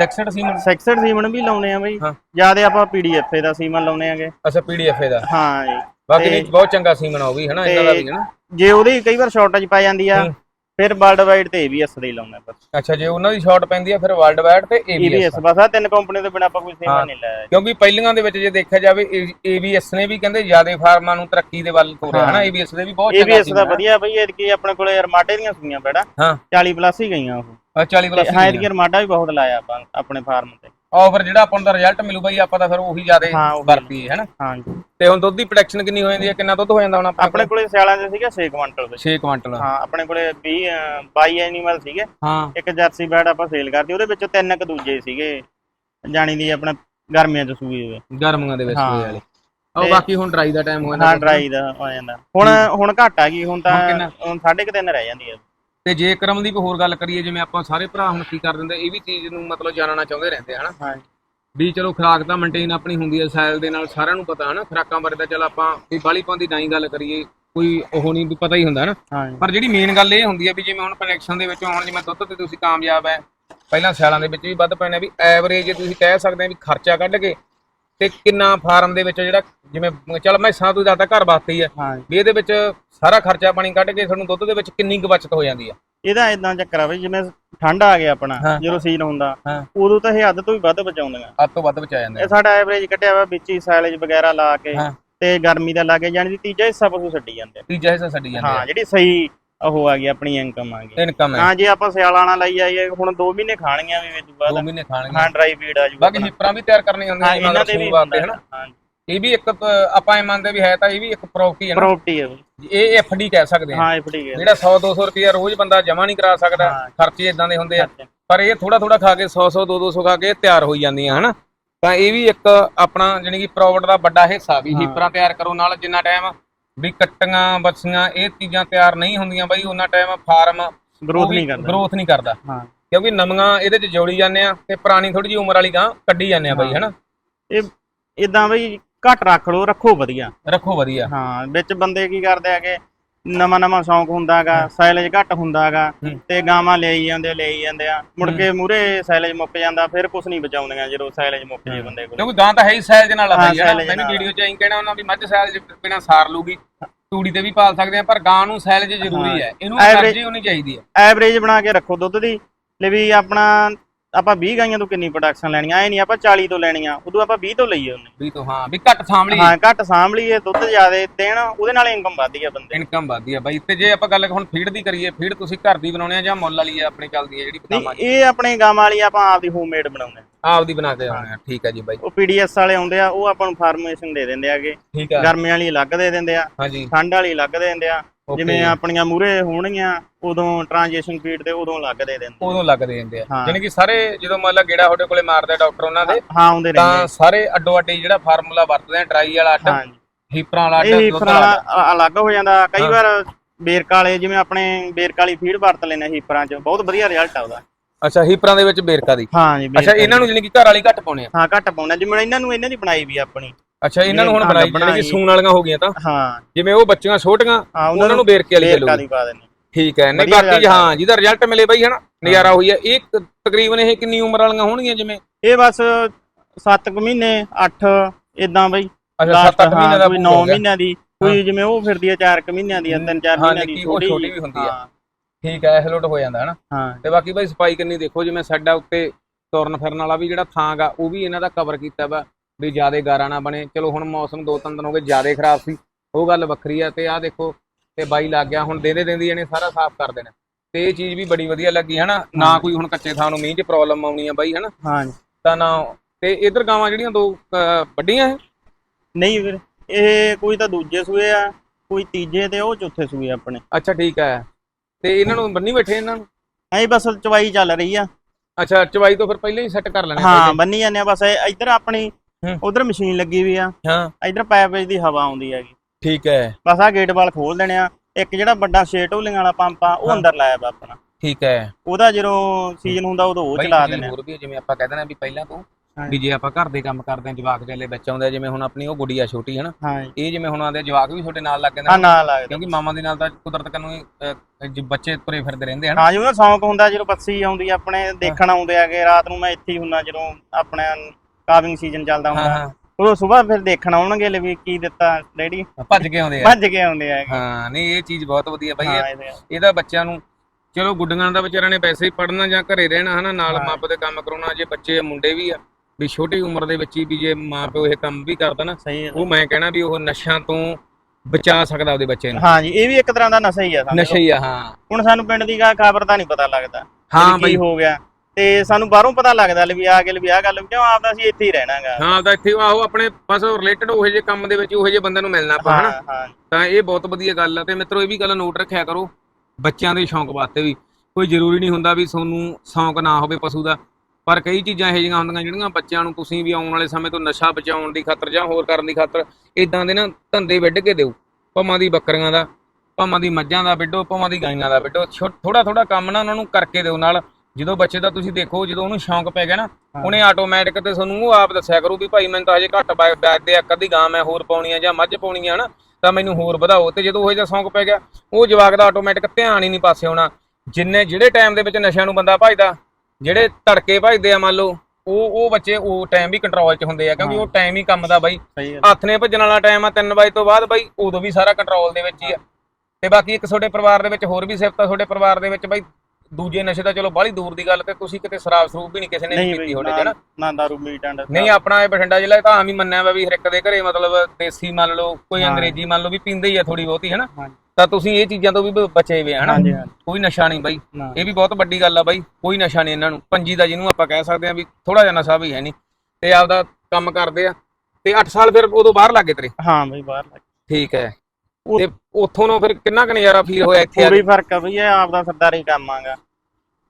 6 ਸੀਮਨ? ਸੈਕਸਡ ਸੀਮਨ ਵੀ ਲਾਉਣੇ ਆ ਬਈ। ਹਾਂ। ਜਿਆਦੇ ਆਪਾਂ ਪੀਡੀਐਫ ਦਾ ਸੀਮਨ ਲਾਉਣੇ ਆਗੇ। ਅੱਛਾ ਪੀਡੀਐਫ ਇਹਦਾ ਹਾਂ ਜੀ। ਬਾਕੀ ਬਹੁਤ ਚੰਗਾ ਸੀਮਨ ਵੀ ਹਨਾ ਇਹਨਾਂ ਦਾ ਵੀ ਹਨਾ। ਜੇ ਉਹਦੀ ਕਈ ਵਾਰ ਸ਼ਾਰਟੇਜ ਪੈ ਜਾਂਦੀ ਆ ਹੂੰ। ਫਿਰ ਵਰਲਡ ਵਾਈਡ ਤੇ ਏਬੀਐਸ ਦੇ ਹੀ ਲਾਉਣੇ ਬਸ। ਅੱਛਾ ਜੇ ਉਹਨਾਂ ਦੀ ਸ਼ਾਰਟ ਪੈਂਦੀ ਆ ਫਿਰ ਵਰਲਡ ਵਾਈਡ ਤੇ ਏਬੀਐਸ ABS ਬਸ ਆ ਤਿੰਨ ਕੰਪਨੀ ਤੋਂ ਬਿਨਾ ਆਪਾਂ ਕੋਈ ਹਾਂ। ਸੀਮਨ ਨਹੀਂ ਲਾਇਆ ਕਿਉਂਕਿ ਪਹਿਲੀਆਂ ਦੇ ਵਿੱਚ ਜੇ ਦੇਖਿਆ ਜਾਵੇ ABS ਨੇ ਵੀ ਕਹਿੰਦੇ ਜ਼ਿਆਦਾ ਫਾਰਮਾਂ ਨੂੰ ਤਰੱਕੀ ਦੇ ਵੱਲ ਤੋਰਿਆ। ਹਨਾ? ABS ਦੇ ਵੀ ਬਹੁਤ ਚੰਗਾ ਏਬੀਐਸ ਦਾ। ਵਧੀਆ ਬਈ ਇਹਦੀ ਆਪਣੇ ਕੋਲੇ ਅਰਮਾਡੇ ਦੀਆਂ ਸੂਈਆਂ ਬੈੜਾ ਹਾਂ। 40 ਪਲੱਸ ਹੀ ਗਈਆਂ ਉਹ। ਆਹ 40 ਤੇ ਪਲੱਸ ਹਾਂ ਇਹਦੀ ਅਰਮਾਡਾ ਵੀ ਬਹੁਤ ਲਾਇਆ ਆਪਾਂ ਆਪਣੇ ਫਾਰਮ ਤੇ। ਆਫਰ ਜਿਹੜਾ ਆਪਾਂ ਨੂੰ ਦਾ ਰਿਜ਼ਲਟ ਮਿਲੂ ਬਾਈ ਆਪਾਂ ਤਾਂ ਫਿਰ ਉਹੀ ਜ਼ਿਆਦਾ ਹਾਂ, ਉਹੀ। ਵਰਤੀਏ ਹੈਨਾ ਹਾਂਜੀ ਤੇ ਹੁਣ ਦੁੱਧ ਦੀ ਪ੍ਰੋਡਕਸ਼ਨ ਕਿੰਨੀ ਹੋ ਜਾਂਦੀ ਹੈ? ਕਿੰਨਾ ਦੁੱਧ ਹੋ ਜਾਂਦਾ ਹੁਣ ਆਪਣੇ ਆਪਣੇ ਕੋਲੇ? ਸਿਆਲਾਂ ਦੇ ਸੀਗੇ 6 ਕੁਇੰਟਲ ਦੇ। 6 ਕੁਇੰਟਲ ਹਾਂ ਆਪਣੇ ਕੋਲੇ 20 ਅਹ, 22 ਐਨੀਮਲ ਸੀਗੇ। ਹਾਂ। ਇੱਕ ਜਰਸੀ ਬੈਡ ਆਪਾਂ ਸੇਲ ਕਰਦੀ ਉਹਦੇ ਵਿੱਚੋਂ ਤਿੰਨ ਕੁ ਦੂਜੇ ਸੀਗੇ। ਜਾਣੀ ਦੀ ਆਪਣਾ ਗਰਮੀਆਂ ਚ ਸੂਏ ਹੋਏ ਗਰਮੀਆਂ ਦੇ ਵਿੱਚ ਹਾਂ। ਹੋਏ ਵਾਲੇ। ਉਹ ਤੇ- ਬਾਕੀ ਹੁਣ ਡਰਾਈ ਦਾ ਟਾਈਮ ਹੋ ਜਾਂਦਾ। ਹਾਂ ਡਰਾਈ ਦਾ ਹੋ ਜਾਂਦਾ। ਹੁਣ ਹੁਣ ਘੱਟ ਆ ਗਈ ਹੁਣ ਤਾਂ ਹੁਣ ਕਿੰਨਾ? ਹੁਣ ਸਾਢੇ ਕੁ ਤਿੰਨ ਰਹਿ ਜਾਂਦੀ ਆ। ਤੇ ਜੇ ਕਰਮ ਦੀ ਕੋਈ ਹੋਰ ਗੱਲ ਕਰੀਏ ਜਿਵੇਂ ਆਪਾਂ ਸਾਰੇ ਭਰਾ ਹੁਣ ਕੀ ਕਰ ਦਿੰਦੇ ਇਹ ਵੀ ਚੀਜ਼ ਨੂੰ ਮਤਲਬ ਜਾਣਨਾ ਚਾਹੁੰਦੇ ਰਹਿੰਦੇ ਹਨਾ? ਹਾਂ ਵੀ ਚਲੋ ਖੁਰਾਕ ਤਾਂ ਮੇਨਟੇਨ ਆਪਣੀ ਹੁੰਦੀ ਹੈ ਸਾਇਲ ਦੇ ਨਾਲ ਸਾਰਿਆਂ ਨੂੰ ਪਤਾ ਹਨਾ? ਖੁਰਾਕਾਂ ਬਾਰੇ ਤਾਂ ਚਲ ਆਪਾਂ ਵੀ ਬਾਲੀ ਪਾਉਂਦੀ ਨਹੀਂ ਗੱਲ ਕਰੀਏ ਕੋਈ ਉਹ ਨਹੀਂ ਵੀ ਪਤਾ ਹੀ ਹੁੰਦਾ ਹਨਾ? ਹਾਂ ਪਰ ਜਿਹੜੀ ਮੇਨ ਗੱਲ ਇਹ ਹੁੰਦੀ ਹੈ ਵੀ ਜਿਵੇਂ ਹੁਣ ਕਨੈਕਸ਼ਨ ਦੇ ਵਿੱਚ ਹੁਣ ਜਿਵੇਂ ਦੁੱਧ ਤੇ ਤੁਸੀਂ ਕਾਮਯਾਬ ਹੈ ਪਹਿਲਾਂ ਸਿਆਲਾਂ ਦੇ ਵਿੱਚ ਵੀ ਵੱਧ ਪੈਣੇ ਵੀ ਐਵਰੇਜ ਤੁਸੀਂ ਕਹਿ ਸਕਦੇ ਆ ਵੀ ਖਰਚਾ ਕੱਢ ਕੇ ਤੇ ਕਿੰਨਾ ਫਾਰਮ ਦੇ ਵਿੱਚ ਜਿਹੜਾ ਜਿਵੇਂ ਚਲ ਮੈਂ ਸਾਂ ਤੂੰ ਦੱਸਦਾ ਘਰ ਵਾਸਤੇ ਹੀ ਹੈ ਹਾਂ ਵੀ ਇਹਦੇ ਵਿੱਚ ਸਾਰਾ ਖਰਚਾ ਪਾਣੀ ਕੱਢ ਕੇ ਤੁਹਾਨੂੰ ਦੁੱਧ ਦੇ ਵਿੱਚ ਕਿੰਨੀ ਕੁ ਬਚਤ ਹੋ ਜਾਂਦੀ ਆ ਇਹਦਾ ਇਦਾਂ ਚੱਕਰ ਆ ਬਈ ਜਿਵੇਂ ਠੰਡ ਆ ਗਿਆ ਆਪਣਾ ਹਾਂ। ਜਦੋਂ ਸੀਜ਼ਨ ਹੁੰਦਾ ਹਾਂ। ਉਦੋਂ ਤਾਂ ਇਹ ਅੱਧ ਤੋਂ ਵੀ ਵੱਧ ਬਚਾਉਂਦੀਆਂ ਅੱਧ ਤੋਂ ਵੱਧ ਬਚਾ ਜਾਂਦਾ ਇਹ ਸਾਡਾ ਐਵਰੇਜ ਕੱਢਿਆ ਵਾ ਵਿੱਚ ਹੀ ਸਾਈਲੇਜ ਵਗੈਰਾ ਲਾ ਕੇ ਹਾਂ। ਤੇ ਗਰਮੀ ਦਾ ਲਾ ਕੇ ਜਾਣੀ ਦੀ ਤੀਜਾ ਹਿੱਸਾ ਪਸ਼ੂ ਛੱਡੀ ਜਾਂਦੇ ਆ। ਤੀਜਾ ਹਿੱਸਾ ਛੱਡੀ ਜਾਂਦੇ ਹਾਂ ਜਿਹੜੀ ਸਹੀ ਉਹ ਆ ਗਈ ਆਪਣੀ ਇਨਕਮ ਆ ਗਈ। ਇਨਕਮ ਹੈ। ਹਾਂ ਜੇ ਆਪਾਂ ਸਿਆਲਾਣਾ ਲਈ ਆਈਏ ਹੁਣ 2 ਮਹੀਨੇ ਖਾਣੀਆਂ ਵੀ ਵਿੱਚ ਬਾਅਦ ਮਹੀਨੇ ਖਾਣਗੇ ਹਾਂ ਡਰਾਈ ਫੀਡ ਆ ਜੂਗਾ ਬਾਕੀ ਹਿੱਪਰਾਂ ਵੀ ਤਿਆਰ ਕਰਨੀਆਂ ਹੁੰਦੀਆਂ ਹਾਂ ਇਹਨਾਂ ਦੇ ਵੀ ਰਸੂਲ ਵਾਸਤੇ ਹਨਾ? ਹਾਂ। ਇਹ ਵੀ ਇੱਕ ਆਪਾਂ ਇਹ ਮੰਨਦੇ ਵੀ ਹੈ ਤਾਂ ਇਹ ਵੀ ਇੱਕ ਪ੍ਰੋਪਰਟੀ ਹੈ ਨਾ। ਪ੍ਰੋਪਰਟੀ ਹੈ। ਇਹ ਐਫਡੀ ਕਹਿ ਸਕਦੇ ਹਾਂ। ਫੜੀ ਗਿਆ ਜਿਹੜਾ 100 200 ਰੁਪਿਆ ਰੋਜ਼ ਬੰਦਾ ਜਮਾ ਨਹੀਂ ਕਰਾ ਸਕਦਾ ਹਾਂ। ਖਰਚੇ ਇਦਾਂ ਦੇ ਹੁੰਦੇ ਆ। ਪਰ ਇਹ ਥੋੜਾ ਥੋੜਾ ਖਾ ਕੇ 100 100 200 200 ਖਾ ਕੇ ਤਿਆਰ ਹੋਈ ਜਾਂਦੀਆਂ ਹਨਾ? ਤਾਂ ਇਹ ਵੀ ਇੱਕ ਆਪਣਾ ਜਾਣੀ ਕਿ ਪ੍ਰੋਫਿਟ ਦਾ ਵੱਡਾ ਹਿੱਸਾ ਵੀ ਹਾਂ। ਹੀਪਰਾਂ ਤਿਆਰ ਕਰੋ ਨਾਲ ਜਿੰਨਾ ਟਾਈਮ ਵੀ ਕੱਟੀਆਂ ਬੱਸੀਆਂ ਇਹ ਚੀਜ਼ਾਂ ਤਿਆਰ ਨਹੀਂ ਹੁੰਦੀਆਂ ਬਾਈ ਉਹਨਾਂ ਟਾਈਮ ਫਾਰਮ ਗਰੋਥ ਨਹੀਂ ਕਰਦਾ। ਗਰੋਥ ਨਹੀਂ ਕਰਦਾ। ਹਾਂ। ਕਿਉਂਕਿ ਨਵੀਆਂ ਇਹਦੇ ਚ ਜੋੜੀ ਜਾਂਦੇ ਆ ਤੇ ਪੁਰਾਣੀ ਥੋੜੀ ਜਿਹੀ ਉਮਰ ਵਾਲੀ ਗਾਂ ਕੱਢੀ ਜਾਂਦੇ ਆ ਬਾਈ। ਹਨਾ? ਇਹ ਇਦਾਂ ਬਈ ਘੱਟ ਰੱਖ ਲਓ ਰੱਖੋ ਵਧੀਆ। ਰੱਖੋ ਵਧੀਆ। ਹਾਂ ਵਿੱਚ ਬੰਦੇ ਕੀ ਕਰਦੇ ਆਗੇ ਨਵਾਂ ਨਵਾਂ ਸ਼ੌਂਕ ਹੁੰਦਾਗਾ ਸਾਈਲੇਜ ਘੱਟ ਹੁੰਦਾਗਾ। ਤੇ ਗਾਵਾਂ ਲਈ ਜਾਂਦੇ ਲਈ ਜਾਂਦੇ ਆ। ਮੁੜ ਕੇ ਮੂਰੇ ਸਾਈਲੇਜ ਮੁੱਕ ਜਾਂਦਾ ਫਿਰ ਕੁਝ ਨਹੀਂ ਬਚਾਉਂਦੀਆਂ ਜਦੋਂ ਸਾਈਲੇਜ ਮੁੱਕ ਜੇ ਬੰਦੇ ਕੋਲ। ਕਿਉਂਕਿ ਗਾਂ ਤਾਂ ਹੈ ਹੀ ਸੈਲਜ ਨਾਲ ਆ ਹਾਂ, ਬਾਈ ਹਨਾ silage ਮੈਨੂੰ ਨਾਲ। ਵੀਡੀਓ ਚ ਐਂ ਕਹਿਣਾ ਉਹਨਾਂ ਵੀ ਮੱਝ ਸੈਲਜ ਬਿਨਾ ਸਾਰ ਲੂਗੀ। ਤੂੜੀ ਤੇ ਵੀ ਪਾਲ ਸਕਦੇ ਆ ਪਰ ਗਾਂ ਨੂੰ ਸੈਲਜ ਜ਼ਰੂਰੀ ਹੈ। ਇਹਨੂੰ ਐਨਰਜੀ ਹੋਣੀ ਚਾਹੀਦੀ ਹੈ। ਐਵਰੇਜ ਬਣਾ ਕੇ ਰੱਖੋ ਦੁੱਧ ਦੀ। ਲੈ ਵੀ ਆਪਣਾ ਆਪਾਂ 20 ਗਾਈਆਂ ਤੋਂ ਕਿੰਨੀ ਪ੍ਰੋਡਕਸ਼ਨ ਲੈਣੀ ਐ ਨਹੀਂ ਆਪਾਂ 40 ਤੋਂ ਲੈਣੀਆਂ ਉਦੋਂ ਆਪਾਂ 20 ਤੋਂ ਲਈਏ ਉਹਨੇ। ਵੀ ਤੋਂ ਹਾਂ ਵੀ ਘੱਟ ਸਾਂਭਲੀ ਹਾਂ ਘੱਟ ਸਾਂਭ ਲਈਏ ਦੁੱਧ ਜ਼ਿਆਦਾ ਦੇਣ ਉਹਦੇ ਨਾਲ ਇਨਕਮ ਵਧਦੀ ਆ ਬੰਦੇ। ਇਨਕਮ ਵਧਦੀ ਹੈ ਬਾਈ। ਤੇ ਜੇ ਆਪਾਂ ਗੱਲ ਹੁਣ ਫੀਡ ਦੀ ਕਰੀਏ ਫੀਡ ਤੁਸੀਂ ਘਰ ਦੀ ਬਣਾਉਣੇ ਆ ਜਾਂ ਮੁੱਲ ਵਾਲੀ ਆ ਆਪਣੀ ਚੱਲਦੀ ਹੈ ਜਿਹੜੀ ਨਹੀਂ ਬਦਾਮਾਂ ਇਹ ਆਪਣੇ ਗਾਵਾਂ ਵਾਲੀ ਆਪਾਂ ਆਪਦੀ ਹੋਮਮੇਡ ਬਣਾਉਂਦੇ ਆ। ਆਪਦੀ ਬਣਾ ਕੇ ਆਉਣੇ ਆ। ਠੀਕ ਹੈ ਜੀ ਬਾਈ। ਉਹ ਪੀਡੀਐਸ ਵਾਲੇ ਆਉਂਦੇ ਆ ਉਹ ਆਪਾਂ ਨੂੰ ਫਾਰਮੇਸ਼ਨ ਦੇ ਦਿੰਦੇ ਆਗੇ। ਗਰਮੀ ਵਾਲੀ ਅਲੱਗ ਦੇ ਦਿੰਦੇ ਆ। ਹਾਂਜੀ। ਠੰਡ ਵਾਲੀ ਅਲੱਗ ਦੇ ਦਿੰਦੇ ਆ. ਜਿਵੇਂ ਆਪਣੀਆਂ ਮੂਰੇ ਹੋਣਗੀਆਂ ਉਦੋਂ ਟ੍ਰਾਂਜੀਸ਼ਨ ਫੀਡ ਤੇ ਉਦੋਂ ਅਲੱਗ ਦੇ ਦਿੰਦੇ ਉਦੋਂ ਲੱਗਦੇ ਜਾਂਦੇ ਆ। ਹਾਂ। ਯਾਨੀ ਕਿ ਸਾਰੇ ਜਦੋਂ ਮੰਨ ਲਾ ਗੇੜਾ ਤੁਹਾਡੇ ਕੋਲੇ ਮਾਰਦੇ ਆ ਡਾਕਟਰ ਉਹਨਾਂ ਦੇ ਹਾਂ ਆਉਂਦੇ ਰਹਿੰਦੇ ਤਾਂ ਸਾਰੇ ਅੱਡੋ ਅੱਡੀ ਜਿਹੜਾ ਫਾਰਮੂਲਾ ਵਰਤਦੇ ਆ ਡਰਾਈ ਵਾਲਾ ਅੱਡ। ਹਾਂਜੀ। ਹੀਪਰਾਂ ਵਾਲਾ ਅੱਡ ਇਹ ਦੁੱਧ ਵਾਲਾ ਵਾਲਾ ਅੱਡ। ਅ- ਅਲੱਗ ਹੋ ਜਾਂਦਾ। ਕਈ ਹਾਂ। ਵਾਰ ਬੇਰਕ ਵਾਲੇ ਜਿਵੇਂ ਆਪਣੇ ਬੇਰਕ ਵਾਲੀ ਫੀਡ ਵਰਤ ਲੈਨੇ ਹੀਪਰਾਂ 'ਚ। ਬਹੁਤ ਵਧੀਆ ਰਿਜ਼ਲਟ ਆਉਂਦਾ ਅੱਛਾ ਹੀਪਰਾਂ ਦੇ ਵਿੱਚ ਬੇਰਕਾ ਦੀ। ਹਾਂ ਜੀ ਅੱਛਾ ਇਹਨਾਂ ਨੂੰ ਜਾਨੀ ਕਿ ਘਰ ਵਾਲੀ ਘੱਟ ਪਾਉਣੇ ਆ? ਹਾਂ ਘੱਟ ਪਾਉਣਾ ਜਿਵੇਂ ਇਹਨਾਂ ਨੂੰ ਇਹਨਾਂ ਦੀ ਬਣਾਈ ਵੀ ਆ ਆਪਣੀ। ਅੱਛਾ ਇਹਨਾਂ ਨੂੰ ਹੁਣ ਹਾਂ, ਬਣਾਈ ਕਿ ਸੂਣ ਵਾਲੀਆਂ ਹੋ ਗਈਆਂ ਤਾਂ? ਹਾਂ। ਜਿਵੇਂ ਉਹ ਬੱਚੀਆਂ ਛੋਟੀਆਂ ਹਾਂ ਉਹਨਾਂ ਨੂੰ ਬੇਰਕੇ ਵਾਲੀ ਚੱਲੂਗੀ। ਦੀ ਪਾ ਦੇਣੀ। ਠੀਕ ਹੈ ਨਹੀਂ ਵਧੀਆ ਬਾਕੀ result ਹਾਂ ਜਿਹਦਾ ਰਿਜ਼ਲਟ ਮਿਲੇ ਬਈ ਹਨਾ? ਨਜ਼ਾਰਾ ਹੋਈ ਹੈ। ਇਹ ਤਕਰੀਬਨ ਇਹ ਕਿੰਨੀ ਉਮਰ ਵਾਲੀਆਂ ਹੋਣਗੀਆਂ ਜਿਵੇਂ? ਇਹ ਬਸ 7 ਕੁ ਮਹੀਨੇ 8 ਇਦਾਂ ਬਈ। ਅੱਛਾ 7-8 ਮਹੀਨੇ ਦਾ ਕੋਈ ਪੂਰਾ 9 ਹੋ ਗਿਆ। ਮਹੀਨਿਆਂ ਦੀ ਕੋਈ ਜਿਵੇਂ ਉਹ ਫਿਰਦੀ ਆ 4 ਕੁ ਮਹੀਨਿਆਂ ਦੀ 3-4 ਹਾਂ, ਮਹੀਨਿਆਂ ਦੀ ਨਿੱਕੀ ਉਹ ਛੋਟੀ ਵੀ ਹੁੰਦੀ ਆ। ਹਾਂ, ਠੀਕ ਹੈ ਇਹ ਲੋਟ ਹੋ ਜਾਂਦਾ ਹਨਾ? ਹਾਂ। ਤੇ ਬਾਕੀ ਬਾਈ ਸਫ਼ਾਈ ਕਿੰਨੀ ਦੇਖੋ ਜਿਵੇਂ ਸਾਡਾ ਉੱਤੇ ਤੁਰਨ ਫਿਰਨ ਵਾਲਾ ਵੀ ਜਿਹੜਾ ਥਾਂ ਗਾ ਉਹ ਵੀ ਇਹਨਾਂ ਦਾ ਕਵਰ ਕੀਤਾ ਵਾ। ਵੀ ਜਿਆਦੇ ਗਾਰਾ ਨਾ ਬਣੇ। ਚਲੋ ਹੁਣ ਮੌਸਮ ਦੋ ਤਿੰਨ ਦਿਨ ਹੋ ਗਏ ਜਿਆਦੇ ਖਰਾਬ ਸੀ। ਉਹ ਗੱਲ ਵੱਖਰੀ ਆ ਤੇ ਆਹ ਦੇਖੋ ਤੇ ਬਾਈ ਲੱਗ ਗਿਆ ਹੁਣ ਦੇਦੇ ਦਿੰਦੀ ਇਹਨੇ ਸਾਰਾ ਸਾਫ਼ ਕਰ ਦੇਣਾ। ਤੇ ਇਹ ਚੀਜ਼ ਵੀ ਬੜੀ ਵਧੀਆ ਲੱਗੀ ਹਨਾ? ਨਾ ਕੋਈ ਹੁਣ ਕੱਚੇ ਥਾਂ ਨੂੰ ਮੀਂਹ 'ਚ ਪ੍ਰੋਬਲਮ ਆਉਣੀ ਆ ਬਾਈ ਹਨਾ? ਹਾਂ ਤਾਂ ਨਾ ਤੇ ਇਧਰ ਗਾਵਾਂ ਜਿਹੜੀਆਂ ਦੋ ਅਹ, ਵੱਡੀਆਂ ਹੈ ਨਹੀਂ ਵੀਰ ਇਹ ਕੋਈ ਤਾਂ ਦੂਜੇ ਸੂਏ ਆ ਕੋਈ ਤੀਜੇ ਤੇ ਉਹ ਚੌਥੇ ਸੂਏ ਆਪਣੇ। ਅੱਛਾ ਠੀਕ ਹੈ ਤੇ ਇਹਨਾਂ ਨੂੰ ਬੰਨੀ ਬੈਠੇ ਇਹਨਾਂ ਨੂੰ? ਐਂ ਬਸ ਚਵਾਈ ਚੱਲ ਰਹੀ ਆ। ਅੱਛਾ ਚਵਾਈ ਤੋਂ ਫਿਰ ਪਹਿਲਾਂ ਹੀ ਸੈੱਟ ਕਰ ਲੈਣੇ ਹਾਂ। ਬੰਨੀ ਜਾਂਦੇ ਆ ਬਸ ਇਹ- ਇੱਧਰ ਆਪਣੀ। ਉਧਰ ਮਸ਼ੀਨ ਲੱਗੀ ਵੀ ਆ। ਹਾਂ। ਇੱਧਰ ਪਾਈਪ ਵਿੱਚ ਦੀ ਹਵਾ ਆਉਂਦੀ ਹੈਗੀ। ਠੀਕ ਹੈ। ਬਸ ਆ ਗੇਟ ਵਾਲ ਖੋਲ ਦੇਣੇ ਆ। ਇੱਕ ਜਿਹੜਾ ਵੱਡਾ ਛੇ ਢੋਲੀਆਂ ਵਾਲਾ ਪੰਪ ਆ ਉਹ। ਅੰਦਰ ਲਾਇਆ ਵਾ ਆਪਣਾ। ਠੀਕ ਹੈ। ਉਹਦਾ ਜਦੋਂ ਸੀਜ਼ਨ ਹੁੰਦਾ ਉਦੋਂ ਉਹ ਚਲਾ ਦਿੰਦੇ ਆ। ਹੋਰ ਵੀ ਜਿਵੇਂ ਆਪਾਂ ਕਹਿੰਦੇ ਨੇ ਵੀ ਪਹਿਲਾਂ ਤੋਂ। ਵੀ ਜੇ ਆਪਾਂ ਘਰ ਦੇ ਕੰਮ ਕਰਦੇ ਆਂ ਜਵਾਕ ਜੱਲੇ ਵਿੱਚ ਆਉਂਦੇ ਜਿਵੇਂ ਹੁਣ ਆਪਣੀ ਉਹ ਗੁੱਡੀ ਆ ਛੋਟੀ ਹਨਾ। ਇਹ ਜਿਵੇਂ ਹੁਣ ਆਉਂਦੇ ਜਵਾਕ ਵੀ ਤੁਹਾਡੇ ਨਾਲ ਲੱਗ ਜਾਂਦੇ ਹਾਂ ਨੇ। ਨਾਲ ਲੱਗਦਾ ਕਿਉਂਕਿ ਮਾਮਾ ਦੇ ਨਾਲ ਤਾਂ ਕੁਦਰਤ ਕਨੂੰ ਹੀ, ਅਹ, ਜ- ਬੱਚੇ ਤੁਰੇ ਫਿਰਦੇ ਰਹਿੰਦੇ ਹਨ ਹਾਂ ਜੀ ਉਹਦਾ ਸ਼ੌਂਕ ਹੁੰਦਾ ਜਦੋਂ ਬੱਸੀ ਆਉਂਦੀ ਆਪਣੇ ਦੇਖਣ ਆਉਂਦੇ ਆਗੇ ਰਾਤ ਨੂੰ ਮੈਂ ਇੱਥੇ ਹੀ ਹੁੰਨਾ ਜਦੋਂ ਆਪਣਾ ਕਾਵਿੰਗ ਸੀਜ਼ਨ ਚੱਲਦਾ ਹੁੰਦਾ। ਹਾਂ ਉਦੋਂ ਸਵੇਰ ਫਿਰ ਦੇਖਣ ਆਉਣਗੇ ਲੈ ਵੀ ਕੀ ਦਿੱਤਾ ਡੈਡੀ। ਭੱਜ ਕੇ ਆਉਂਦੇ ਆ। ਭੱਜ ਕੇ ਆਉਂਦੇ ਆ। ਹਾਂ ਨਹੀਂ ਇਹ ਚੀਜ਼ ਬਹੁਤ ਵਧੀਆ ਬਾਈ ਹਾਂ ਇਹ- ਇਹਦੇ- ਇਹਦਾ ਬੱਚਿਆਂ ਨੂੰ ਚਲੋ ਗੁੱਡੀਆਂ ਦਾ ਵਿਚਾਰਿਆਂ ਨੇ ਵੈਸੇ ਹੀ ਪੜਨਾ ਜਾਂ ਘਰੇ ਰਹਿਣਾ ਹਨਾ ਨਾਲ ਹਾਂ। ਮਾਂ ਪਿਓ ਦੇ ਕੰਮ ਕਰਾਉਣਾ ਜੇ ਬੱਚੇ ਮੁੰਡੇ ਵੀ ਆ ਵੀ ਛੋਟੀ ਉਮਰ ਦੇ ਵਿੱਚ ਹੀ ਵੀ ਜੇ ਮਾਂ ਪਿਓ ਇਹ ਕੰਮ ਵੀ ਕਰਦਾ ਨਾ ਸਹੀ ਹੈ। ਉਹ ਮੈਂ ਕਹਿਣਾ ਵੀ ਉਹ ਨਸ਼ਿਆਂ ਤੋਂ ਬਚਾ ਸਕਦਾ ਉਹਦੇ ਬੱਚੇ ਨੂੰ। ਹਾਂ ਜੀ ਇਹ ਵੀ ਇੱਕ ਤਰ੍ਹਾਂ ਦਾ ਨਸ਼ਾ ਹੀ ਆ ਲਓ। ਨਸ਼ਾ ਹੀ ਆ ਹਾਂ। ਹੁਣ ਸਾਨੂੰ ਪਿੰਡ ਦੀ ਗਾ ਖਬਰ ਦਾ ਨਹੀਂ ਪਤਾ ਲੱਗਦਾ। ਹਾਂ ਬਈ ਕੀ ਹੋ ਗਿਆ। ਤੇ ਸਾਨੂੰ ਬਾਹਰੋਂ ਪਤਾ ਲੱਗਦਾ ਲੈ ਵੀ ਆ ਕੇ ਲੈ ਵੀ ਆ ਗੱਲ ਕਿਉਂ ਆਪਦਾ ਅਸੀਂ ਇੱਥੇ ਹੀ ਰਹਿਣਾਗਾ। ਹਾਂ ਤਾਂ ਇੱਥੇ ਆਹੋ ਆਪਣੇ ਬਸ ਰਿਲੇਟਡ ਉਹੋ ਜਿਹੇ ਕੰਮ ਦੇ ਵਿੱਚ ਉਹੋ ਜਿਹੇ ਬੰਦੇ ਨੂੰ ਮਿਲਣਾ ਆਪਾਂ ਹਨਾ? ਹਾਂ। ਤਾਂ ਇਹ ਬਹੁਤ ਵਧੀਆ ਗੱਲ ਆ ਤੇ ਮਿੱਤਰੋ ਇਹ ਵੀ ਗੱਲ ਨੋਟ ਰੱਖਿਆ ਕਰੋ ਬੱਚਿਆਂ ਦੇ ਸ਼ੌਂਕ ਵਾਸਤੇ ਵੀ। ਕੋਈ ਜ਼ਰੂਰੀ ਨਹੀਂ ਹੁੰਦਾ ਵੀ ਤੁਹਾਨੂੰ ਸ਼ੌਂਕ ਨਾ ਹੋਵੇ ਪਸ਼ੂ ਦਾ ਪਰ ਕਈ ਚੀਜ਼ਾਂ ਇਹੋ ਜਿਹੀਆਂ ਹੁੰਦੀਆਂ ਜਿਹੜੀਆਂ ਬੱਚਿਆਂ ਨੂੰ ਤੁਸੀਂ ਵੀ ਆਉਣ ਵਾਲੇ ਸਮੇਂ ਤੋਂ ਨਸ਼ਾ ਬਚਾਉਣ ਦੀ ਖਾਤਰ ਜਾਂ ਹੋਰ ਕਰਨ ਦੀ ਖਾਤਰ ਇਦਾਂ ਦੇ ਨਾ ਧੰਦੇ ਵੱਢ ਕੇ ਦਿਓ। ਭਾਵਾਂ ਦੀ ਬੱਕਰੀਆਂ ਦਾ ਭਾਵਾਂ ਦੀ ਮੱਝਾਂ ਦਾ ਵੱਢੋ ਭਾਵਾਂ ਦੀ ਗਾਈਆਂ ਦਾ ਵੱਢੋ ਥੋੜਾ ਥੋੜਾ ਕੰਮ ਨਾ ਉਹਨਾਂ ਨੂੰ ਕਰਕੇ ਦਿਓ ਨਾਲ। ਜਦੋਂ ਬੱਚੇ ਦਾ ਤੁਸੀਂ ਦੇਖੋ ਜਦੋਂ ਉਹਨੂੰ ਸ਼ੌਂਕ ਪੈ ਗਿਆ ਨਾ। ਉਹਨੇ ਆਟੋਮੈਟਿਕ ਤੇ ਤੁਹਾਨੂੰ ਉਹ ਆਪ ਦੱਸਿਆ ਕਰੂ ਵੀ ਭਾਈ ਮੈਨੂੰ ਤਾਂ ਹਜੇ ਘੱਟ ਬੈਠਦੇ ਆ ਕਦੀ ਗਾਂ ਮੈਂ ਹੋਰ ਪਾਉਣੀ ਆ ਜਾਂ ਮੱਝ ਪਾਉਣੀ ਆ ਹਨਾ ਤਾਂ ਮੈਨੂੰ ਹੋਰ ਵਧਾਓ। ਤੇ ਜਦੋਂ ਉਹ ਜਿਹਾ ਸ਼ੌਂਕ ਪੈ ਗਿਆ ਉਹ ਜਵਾਕ ਦਾ ਆਟੋਮੈਟਿਕ ਧਿਆਨ ਹੀ ਨਹੀਂ ਪਾਸੇ ਹੋਣਾ। ਜਿੰਨੇ ਜਿਹੜੇ ਟਾਈਮ ਦੇ ਵਿੱਚ ਨਸ਼ਿਆਂ ਨੂੰ ਬੰਦਾ ਭਜਦਾ ਜਿਹੜੇ ਧੜਕੇ ਭਜਦੇ ਆ ਮੰਨ ਲਓ ਉਹ ਉਹ ਬੱਚੇ ਉਹ ਟਾਈਮ ਵੀ ਕੰਟਰੋਲ 'ਚ ਹੁੰਦੇ ਆ ਕਿਉਂਕਿ ਉਹ ਟਾਈਮ ਹੀ ਕੰਮ ਦਾ ਬਾਈ। ਹੱਥ ਨੇ ਭੱਜਣ ਵਾਲਾ ਟਾਈਮ ਆ 3 ਵਜੇ ਤੋਂ ਬਾਅਦ ਬਾਈ ਉਦੋਂ ਵੀ ਸਾਰਾ ਕੰਟਰੋਲ ਦੇ ਵਿੱਚ ਹੀ ਆ। ਤੇ ਬਾਕੀ ਇੱਕ ਤੁਹਾਡੇ ਪਰਿਵਾਰ ਦੇ ਵਿੱਚ ਹੋਰ ਵੀ ਸਿਫਤ ਆ ਤੁਹਾਡੇ ਪਰਿਵਾਰ ਦੇ ਵਿੱਚ ਬਾਈ ਦੂਜੇ ਨਸ਼ੇ ਤਾਂ ਚਲੋ ਬਾਹਲੀ ਦੂਰ ਦੀ ਗੱਲ ਤੇ ਤੁਸੀਂ ਕਿਤੇ ਸ਼ਰਾਬ ਸਰੂਪ ਵੀ ਨਹੀਂ ਕਿਸੇ ਨੇ ਨਹੀਂ ਪੀਤੀ ਤੁਹਾਡੇ 'ਚ ਨਾ ਨਾ? ਦਾਰੂ ਮੀਟ ਅੰਡਾ ਨਹੀਂ ਆਪਣਾ ਇਹ ਬਠਿੰਡਾ ਜ਼ਿਲ੍ਹਾ ਇਹ ਤਾਂ ਆਮ ਹੀ ਮੰਨਿਆ ਵਾ ਵੀ ਹਰ ਇੱਕ ਦੇ ਘਰੇ ਮਤਲਬ ਦੇਸੀ ਮੰਨ ਲਓ ਕੋਈ ਹਾਂ। ਅੰਗਰੇਜ਼ੀ ਮੰਨ ਲਓ ਵੀ ਪੀਂਦੇ ਹੀ ਆ ਥੋੜੀ ਬਹੁਤੀ ਹਨਾ ਹਾਂਜੀ ਤਾਂ ਤੁਸੀਂ ਇਹ ਚੀਜ਼ਾਂ ਤੋਂ ਵੀ ਬ- ਬਚੇ ਹੋਏ ਆ ਹਨਾ ਹਾਂਜੀ ਹਾਂਜੀ। ਕੋਈ ਨਸ਼ਾ ਨਹੀਂ ਬਾਈ। ਨਾ। ਇਹ ਵੀ ਬਹੁਤ ਵੱਡੀ ਗੱਲ ਆ ਬਾਈ ਕੋਈ ਨਸ਼ਾ ਨਹੀਂ ਇਹਨਾਂ ਨੂੰ। ਪੰਜੀ ਦਾ ਜਿਹਨੂੰ ਆਪਾਂ ਕਹਿ ਸਕਦੇ ਆ ਵੀ ਥੋੜਾ ਜਿਹਾ ਨਸ਼ਾ ਵੀ ਹੈ ਨਹੀਂ। ਤੇ ਆਪਦਾ ਕੰਮ ਕਰਦੇ ਆ। ਤੇ 8 ਸਾਲ ਫਿਰ ਉਦੋਂ ਬਾਹਰ ਲੱਗੇ ਤੇਰੇ? ਹਾਂ ਬਈ ਬਾਹਰ ਲੱਗ ਠੀਕ ਹੈ। ਤੇ ਉੱਥੋਂ ਨੂੰ ਫਿਰ ਕਿੰਨਾ ਕੁ ਨਜ਼ਾਰਾ ਫੀਲ ਹੋਇਆ ਇੱਥੇ ਆ ਪੂਰੀ ਫ਼ਰਕ ਆ ਬਈ ਇਹ ਆਪਦਾ ਸਰਦਾਰੀ ਕੰਮ ਆਗਾ।